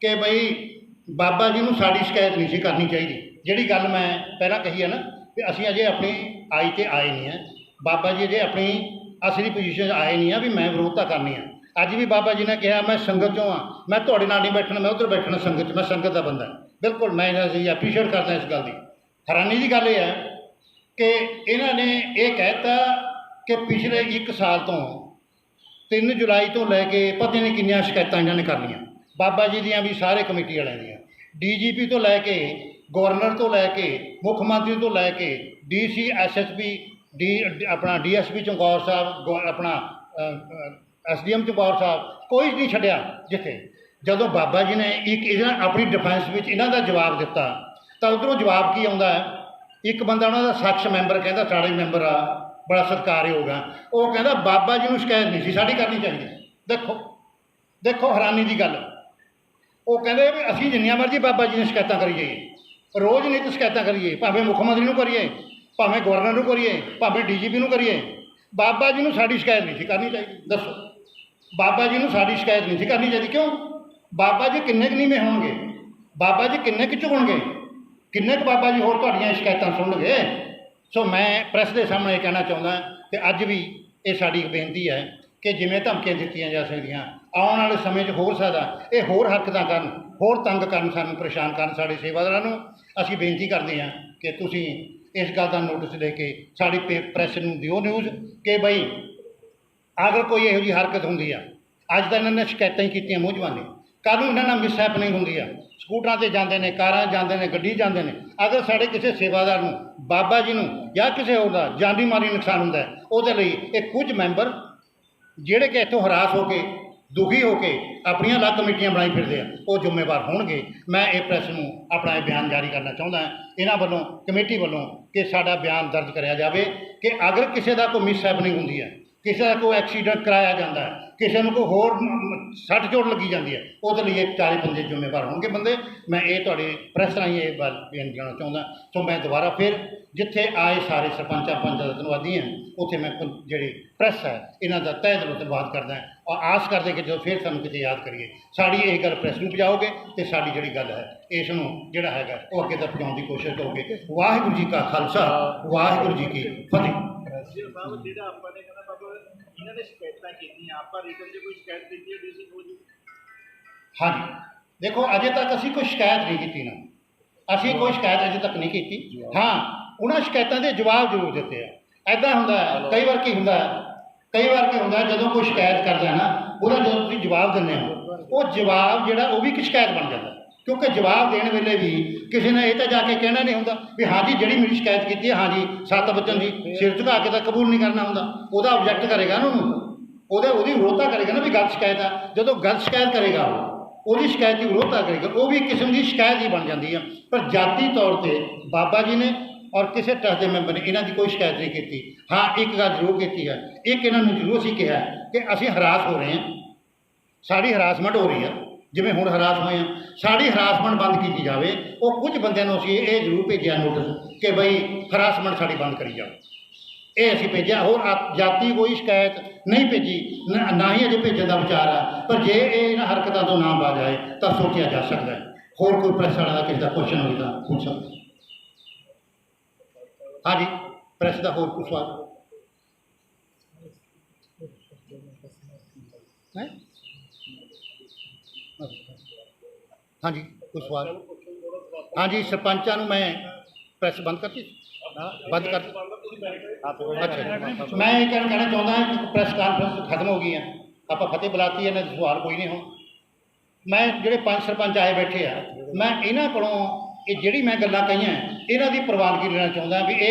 ਕਿ ਬਈ ਬਾਬਾ ਜੀ ਨੂੰ ਸਾਡੀ ਸ਼ਿਕਾਇਤ ਨਹੀਂ ਸੀ ਕਰਨੀ ਚਾਹੀਦੀ। ਜਿਹੜੀ ਗੱਲ ਮੈਂ ਪਹਿਲਾਂ ਕਹੀ ਹੈ ਨਾ ਕਿ ਅਸੀਂ ਅਜੇ ਆਪਣੀ ਆਈ ਤੇ ਆਏ ਨਹੀਂ ਹੈ ਬਾਬਾ ਜੀ ਅਜੇ ਆਪਣੀ ਅਸਲੀ ਪੋਜੀਸ਼ਨ 'ਚ ਆਏ ਨਹੀਂ ਆ ਵੀ ਮੈਂ ਵਿਰੋਧਤਾ ਕਰਨੀ ਆ। ਅੱਜ ਵੀ ਬਾਬਾ ਜੀ ਨੇ ਕਿਹਾ, ਮੈਂ ਸੰਗਤ 'ਚੋਂ ਆ। ਮੈਂ ਤੁਹਾਡੇ ਨਾਲ ਨਹੀਂ ਬੈਠਣਾ, ਮੈਂ ਉੱਧਰ ਬੈਠਣਾ ਸੰਗਤ 'ਚ, ਮੈਂ ਸੰਗਤ ਦਾ ਬੰਦਾ ਬਿਲਕੁਲ, ਮੈਂ ਇਹਨਾਂ ਦੀ ਐਪਰੀਸ਼ੀਏਟ ਕਰਦਾ ਇਸ ਗੱਲ ਦੀ। ਹੈਰਾਨੀ ਦੀ ਗੱਲ ਇਹ ਹੈ ਕਿ ਇਹਨਾਂ ਨੇ ਇਹ ਕਹਿਤਾ ਕਿ ਪਿਛਲੇ 1 ਸਾਲ ਤੋਂ 3 ਜੁਲਾਈ ਤੋਂ ਲੈ ਕੇ ਪਤਾ ਨਹੀਂ ਕਿੰਨੀਆਂ ਸ਼ਿਕਾਇਤਾਂ ਇਹਨਾਂ ਨੇ ਕਰਨੀਆਂ ਬਾਬਾ ਜੀ ਦੀਆਂ ਵੀ ਸਾਰੇ ਕਮੇਟੀ ਵਾਲਿਆਂ ਦੀਆਂ। ਡੀਜੀਪੀ ਤੋਂ ਲੈ ਕੇ, ਗਵਰਨਰ ਤੋਂ ਲੈ ਕੇ, ਮੁੱਖ ਮੰਤਰੀ ਤੋਂ ਲੈ ਕੇ, ਡੀਸੀ, ਐਸਐਸਪੀ, ਡੀ ਆਪਣਾ ਡੀਐਸਪੀ ਚੰਗੌਰ ਸਾਹਿਬ, ਗੋ- ਆਪਣਾ ਐਸਡੀਐਮ ਚੰਗੌਰ ਸਾਹਿਬ, ਕੋਈ ਨਹੀਂ ਛੱਡਿਆ ਜਿੱਥੇ। ਜਦੋਂ ਬਾਬਾ ਜੀ ਨੇ ਇੱਕ ਇਹਨਾਂ ਆਪਣੀ ਡਿਫੈਂਸ ਵਿੱਚ ਇਹਨਾਂ ਦਾ ਜਵਾਬ ਦਿੱਤਾ, ਤਾਂ ਉਧਰੋਂ ਜਵਾਬ ਕੀ ਆਉਂਦਾ ਹੈ? ਇੱਕ ਬੰਦਾ ਉਹਨਾਂ ਦਾ ਸਖਸ਼ ਮੈਂਬਰ ਕਹਿੰਦਾ, ਸਾਡੇ ਮੈਂਬਰ ਆ। ਬੜਾ ਸਤਿਕਾਰਯੋਗ ਆ। ਉਹ ਕਹਿੰਦਾ, ਬਾਬਾ ਜੀ ਨੂੰ ਸ਼ਿਕਾਇਤ ਨਹੀਂ ਸੀ, ਸਾਡੀ ਕਰਨੀ ਚਾਹੀਦੀ। ਦੇਖੋ ਦੇਖੋ ਹੈਰਾਨੀ ਦੀ ਗੱਲ। ਉਹ ਕਹਿੰਦੇ ਵੀ ਅਸੀਂ ਜਿੰਨੀਆਂ ਮਰਜ਼ੀ ਬਾਬਾ ਜੀ ਨੂੰ ਸ਼ਿਕਾਇਤਾਂ ਕਰੀ ਜਾਈਏ ਰੋਜ਼ ਤਾਂ ਸ਼ਿਕਾਇਤਾਂ ਕਰੀਏ, ਭਾਵੇਂ ਮੁੱਖ ਮੰਤਰੀ ਨੂੰ ਕਰੀਏ, ਭਾਵੇਂ ਗਵਰਨਰ ਨੂੰ ਕਰੀਏ, ਭਾਵੇਂ ਡੀਜੀਪੀ ਨੂੰ ਕਰੀਏ। ਬਾਬਾ ਜੀ ਨੂੰ ਸਾਡੀ ਸ਼ਿਕਾਇਤ ਨਹੀਂ ਸੀ ਕਰਨੀ ਚਾਹੀਦੀ। ਦੱਸੋ, ਬਾਬਾ ਜੀ ਨੂੰ ਸਾਡੀ ਸ਼ਿਕਾਇਤ ਨਹੀਂ ਸੀ ਕਰਨੀ ਚਾਹੀਦੀ। ਕਿਉਂ? ਬਾਬਾ ਜੀ ਕਿੰਨੇ ਕੁ ਨੀਵੇਂ ਹੋਣਗੇ? ਬਾਬਾ ਜੀ ਕਿੰਨੇ ਕੁ ਝੁਕਣਗੇ? ਕਿੰਨੇ ਕੁ ਬਾਬਾ ਜੀ ਹੋਰ ਤੁਹਾਡੀਆਂ ਸ਼ਿਕਾਇਤਾਂ ਸੁਣਨਗੇ? ਸੋ ਮੈਂ ਪ੍ਰੈਸ ਦੇ ਸਾਹਮਣੇ ਇਹ ਕਹਿਣਾ ਚਾਹੁੰਦਾ ਕਿ ਅੱਜ ਵੀ ਇਹ ਸਾਡੀ ਬੇਨਤੀ ਹੈ ਕਿ ਜਿਵੇਂ ਧਮਕੀਆਂ ਦਿੱਤੀਆਂ ਜਾ ਸਕਦੀਆਂ, ਆਉਣ ਵਾਲੇ ਸਮੇਂ 'ਚ ਹੋਰ ਸਕਦਾ ਇਹ ਹੋਰ ਹਰਕਤਾਂ ਕਰਨ, ਹੋਰ ਤੰਗ ਕਰਨ ਸਾਨੂੰ, ਪਰੇਸ਼ਾਨ ਕਰਨ ਸਾਡੇ ਸੇਵਾਦਾਰਾਂ ਨੂੰ, ਅਸੀਂ ਬੇਨਤੀ ਕਰਦੇ ਹਾਂ ਕਿ ਤੁਸੀਂ ਇਸ ਗੱਲ ਦਾ ਨੋਟਿਸ ਲੈ ਕੇ ਸਾਡੀ ਪੇ- ਪ੍ਰੈਸ ਨੂੰ ਦਿਓ ਨਿਊਜ਼ ਕਿ ਬਈ ਅਗਰ ਕੋਈ ਇਹੋ ਜਿਹੀ ਹਰਕਤ ਹੁੰਦੀ ਆ, ਅੱਜ ਤਾਂ ਇਹਨਾਂ ਨੇ ਸ਼ਿਕਾਇਤਾਂ ਹੀ ਕੀਤੀਆਂ ਮੂੰਹ ਜਵਾਨੀ ਕੱਲ੍ਹ ਨੂੰ ਇਹਨਾਂ ਨਾਲ ਮਿਸਹੈਪਨਿੰਗ ਹੁੰਦੀ ਆ? ਸਕੂਟਰਾਂ ਤੇ ਜਾਂਦੇ ਨੇ, ਕਾਰਾਂ 'ਚ ਜਾਂਦੇ ਨੇ, ਗੱਡੀ ਜਾਂਦੇ ਨੇ। ਅਗਰ ਸਾਡੇ ਕਿਸੇ ਸੇਵਾਦਾਰ ਨੂੰ, ਬਾਬਾ ਜੀ ਨੂੰ ਜਾਂ ਕਿਸੇ ਹੋਰ ਦਾ ਜਾਨੀ ਮਾਲੀ ਨੁਕਸਾਨ ਹੁੰਦਾ ਉਹਦੇ ਲਈ ਇਹ ਕੁਝ ਮੈਂਬਰ ਜਿਹੜੇ ਕਿ ਇੱਥੋਂ ਹਰਾਸ ਹੋ ਕੇ, ਦੁਖੀ ਹੋ ਕੇ ਆਪਣੀਆਂ ਅਲੱਗ ਕਮੇਟੀਆਂ ਬਣਾਈ ਫਿਰਦੇ ਆ, ਉਹ ਜ਼ਿੰਮੇਵਾਰ ਹੋਣਗੇ। ਮੈਂ ਇਹ ਪ੍ਰੈਸ ਨੂੰ ਆਪਣਾ ਇਹ ਬਿਆਨ ਜਾਰੀ ਕਰਨਾ ਚਾਹੁੰਦਾ ਇਹਨਾਂ ਵੱਲੋਂ, ਕਮੇਟੀ ਵੱਲੋਂ ਕਿ ਸਾਡਾ ਬਿਆਨ ਦਰਜ ਕਰਿਆ ਜਾਵੇ ਕਿ ਅਗਰ ਕਿਸੇ ਦਾ ਕੋਈ ਮਿਸਹੈਪਨਿੰਗ ਹੁੰਦੀ ਹੈ ਕਿਸੇ ਦਾ ਕੋਈ ਐਕਸੀਡੈਂਟ ਕਰਾਇਆ ਜਾਂਦਾ ਹੈ, ਕਿਸੇ ਨੂੰ ਕੋਈ ਹੋਰ ਸੱਟ ਚੋਟ ਲੱਗੀ ਜਾਂਦੀ ਹੈ, ਉਹਦੇ ਲਈ ਇਹ ਚਾਰੇ ਬੰਦੇ ਜ਼ਿੰਮੇਵਾਰ ਹੋਣਗੇ ਬੰਦੇ। ਮੈਂ ਇਹ ਤੁਹਾਡੇ ਪ੍ਰੈਸ ਰਾਹੀਂ ਇਹ ਗੱਲ ਬੇਨ ਜਾਣਾ ਚਾਹੁੰਦਾ ਸੋ ਮੈਂ ਦੁਬਾਰਾ ਫਿਰ ਜਿੱਥੇ ਆਏ ਸਾਰੇ ਸਰਪੰਚਾਂ ਪੰਚਾਂ ਦਾ ਧੰਨਵਾਦੀ ਹਾਂ, ਉੱਥੇ ਮੈਂ ਜਿਹੜੀ ਪ੍ਰੈਸ ਹੈ, ਇਹਨਾਂ ਦਾ ਤਹਿ ਦਿਲੋਂ ਧੰਨਵਾਦ ਕਰਦਾ ਔਰ ਆਸ ਕਰਦੇ ਕਿ ਜਦੋਂ ਫਿਰ ਸਾਨੂੰ ਕਿਤੇ ਯਾਦ ਕਰੀਏ, ਸਾਡੀ ਇਹ ਗੱਲ ਪ੍ਰੈਸ ਨੂੰ ਪਹੁੰਚਾਓਗੇ ਤੇ ਸਾਡੀ ਜਿਹੜੀ ਗੱਲ ਹੈ, ਇਸ ਨੂੰ ਜਿਹੜਾ ਹੈਗਾ, ਉਹ ਅੱਗੇ ਤੱਕ ਪਹੁੰਚਾਉਣ ਦੀ ਕੋਸ਼ਿਸ਼ ਕਰੋਗੇ। ਵਾਹਿਗੁਰੂ ਜੀ ਕਾ ਖਾਲਸਾ, ਵਾਹਿਗੁਰੂ ਜੀ ਕੀ ਫਤਿਹ। ਜੀ ਸਾਹਿਬ ਜਿਹੜਾ ਆਪਾਂ ਨੇ ਕਹਿੰਦਾ ਬਾਬਾ ਇਹਨਾਂ ਨੇ ਸ਼ਿਕਾਇਤਾਂ ਕੀਤੀਆਂ ਆਪਾਂ ਰਿਟਨ 'ਚ ਕੋਈ ਸ਼ਿਕਾਇਤ ਦਿੱਤੀ ਹੈ ਡੀਸੀ ਕੋਲ ਜੀ ਹਾਂਜੀ। ਦੇਖੋ ਅਜੇ ਤੱਕ ਅਸੀਂ ਕੋਈ ਸ਼ਿਕਾਇਤ ਨਹੀਂ ਕੀਤੀ ਨਾ। ਅਸੀਂ ਕੋਈ ਸ਼ਿਕਾਇਤ ਅਜੇ ਤੱਕ ਨਹੀਂ ਕੀਤੀ। ਹਾਂ ਉਹਨਾਂ ਸ਼ਿਕਾਇਤਾਂ ਦੇ ਜਵਾਬ ਜ਼ਰੂਰ ਦਿੱਤੇ ਆ। ਐਦਾਂ ਹੁੰਦਾ ਹੈ ਕਈ ਵਾਰ ਕੀ ਹੁੰਦਾ ਹੈ ਕਈ ਵਾਰ ਕੀ ਹੁੰਦਾ ਹੈ, ਜਦੋਂ ਕੋਈ ਸ਼ਿਕਾਇਤ ਕਰਦਾ ਹੈ ਨਾ ਉਹਦਾ ਜਦੋਂ ਤੁਸੀਂ ਜਵਾਬ ਦਿੰਦੇ ਹੋ ਉਹ ਜਵਾਬ ਜਿਹੜਾ ਉਹ ਵੀ ਇੱਕ ਸ਼ਿਕਾਇਤ ਬਣ ਜਾਂਦਾ। ਹੈ। ਕਿਉਂਕਿ ਜਵਾਬ ਦੇਣ ਵੇਲੇ ਵੀ ਕਿਸੇ ਨੇ ਇਹ ਤਾਂ ਜਾ ਕੇ ਕਹਿਣਾ ਨਹੀਂ ਹੁੰਦਾ ਵੀ ਹਾਂਜੀ, ਜਿਹੜੀ ਮੇਰੀ ਸ਼ਿਕਾਇਤ ਕੀਤੀ ਹੈ, ਹਾਂਜੀ, ਸੱਤ ਵਚਨ ਦੀ ਸਿਰ ਝੁਕਾ ਕੇ ਤਾਂ ਕਬੂਲ ਨਹੀਂ ਕਰਨਾ ਹੁੰਦਾ। ਉਹਦਾ ਆਬਜੈਕਟ ਕਰੇਗਾ ਨਾ ਉਹਨੂੰ। ਉਹਦੇ, ਉਹਦੀ ਵਿਰੋਧਤਾ ਕਰੇਗਾ ਨਾ ਵੀ ਗਲਤ ਸ਼ਿਕਾਇਤ ਆ। ਜਦੋਂ ਗਲਤ ਸ਼ਿਕਾਇਤ ਕਰੇਗਾ ਉਹਦੀ ਸ਼ਿਕਾਇਤ ਦੀ ਵਿਰੋਧਤਾ ਕਰੇਗਾ, ਉਹ ਵੀ ਇੱਕ ਕਿਸਮ ਦੀ ਸ਼ਿਕਾਇਤ ਹੀ ਬਣ ਜਾਂਦੀ ਆ। ਪਰ ਜਾਤੀ ਤੌਰ ਤੇ ਬਾਬਾ ਜੀ ਨੇ ਔਰ ਕਿਸੇ ਟਰਸਟ ਦੇ ਮੈਂਬਰ ਨੇ ਇਹਨਾਂ ਦੀ ਕੋਈ ਸ਼ਿਕਾਇਤ ਨਹੀਂ ਕੀਤੀ। ਹਾਂ, ਇੱਕ ਗੱਲ ਜ਼ਰੂਰ ਕੀਤੀ ਹੈ। ਇੱਕ ਇਹਨਾਂ ਨੂੰ ਜ਼ਰੂਰ ਅਸੀਂ ਕਿਹਾ ਕਿ ਅਸੀਂ ਹਰਾਸ ਹੋ ਰਹੇ ਹਾਂ। ਸਾਡੀ ਹਰਾਸਮੈਂਟ ਹੋ ਰਹੀ ਹੈ ਜਿਵੇਂ ਹੁਣ ਹਰਾਸ ਹੋਏ ਆ ਸਾਡੀ ਹਰਾਸਮੈਂਟ ਬੰਦ ਕੀਤੀ ਜਾਵੇ, ਉਹ ਕੁਝ ਬੰਦਿਆਂ ਨੂੰ ਅਸੀਂ ਇਹ ਜ਼ਰੂਰ ਭੇਜਿਆ ਨੋਟਿਸ ਕਿ ਬਈ ਹਰਾਸਮੈਂਟ ਸਾਡੀ ਬੰਦ ਕਰੀ ਜਾਓ ਇਹ ਅਸੀਂ ਭੇਜਿਆ, ਹੋਰ ਜਾਤੀ ਕੋਈ ਸ਼ਿਕਾਇਤ ਨਹੀਂ ਭੇਜੀ, ਨਾ ਨਾ ਹੀ ਅਜੇ ਭੇਜਣ ਦਾ ਵਿਚਾਰ ਆ। ਪਰ ਜੇ ਇਹ ਇਹਨਾਂ ਹਰਕਤਾਂ ਤੋਂ ਨਾ ਬਾਜ ਆਏ, ਤਾਂ ਸੋਚਿਆ ਜਾ ਸਕਦਾ ਹੈ। ਹੋਰ ਕੋਈ ਪ੍ਰੈਸ ਵਾਲਾ ਦਾ ਕਿਸੇ ਦਾ ਕੁਐਸਚਨ ਹੋਵੇ ਤਾਂ ਪੁੱਛ ਸਕਦਾ ਹਾਂਜੀ ਪ੍ਰੈਸ ਦਾ ਹੋਰ ਕੋਈ ਸਵਾਲ? ਹੈ? ਹਾਂਜੀ, ਕੋਈ ਸਵਾਲ? ਹਾਂਜੀ, ਸਰਪੰਚਾਂ ਨੂੰ ਮੈਂ ਪ੍ਰੈਸ ਬੰਦ ਕਰਤੀ ਬੰਦ ਕਰ ਅੱਛਾ। ਮੈਂ ਇਹ ਕਹਿਣਾ ਕਹਿਣਾ ਚਾਹੁੰਦਾ ਕਿ ਪ੍ਰੈਸ ਕਾਨਫਰੰਸ ਖਤਮ ਹੋ ਗਈ ਹੈ। ਆਪਾਂ ਫਤਿਹ ਬੁਲਾਤੀ ਇਹਨਾਂ ਦੇ ਸਵਾਲ ਕੋਈ ਨਹੀਂ ਹੁਣ ਮੈਂ ਜਿਹੜੇ ਪੰਜ ਸਰਪੰਚ ਆਏ ਬੈਠੇ ਆ, ਮੈਂ ਇਹਨਾਂ ਕੋਲੋਂ ਇਹ ਜਿਹੜੀ ਮੈਂ ਗੱਲਾਂ ਕਹੀਆਂ, ਇਹਨਾਂ ਦੀ ਪ੍ਰਵਾਨਗੀ ਲੈਣਾ ਚਾਹੁੰਦਾ ਵੀ ਇਹ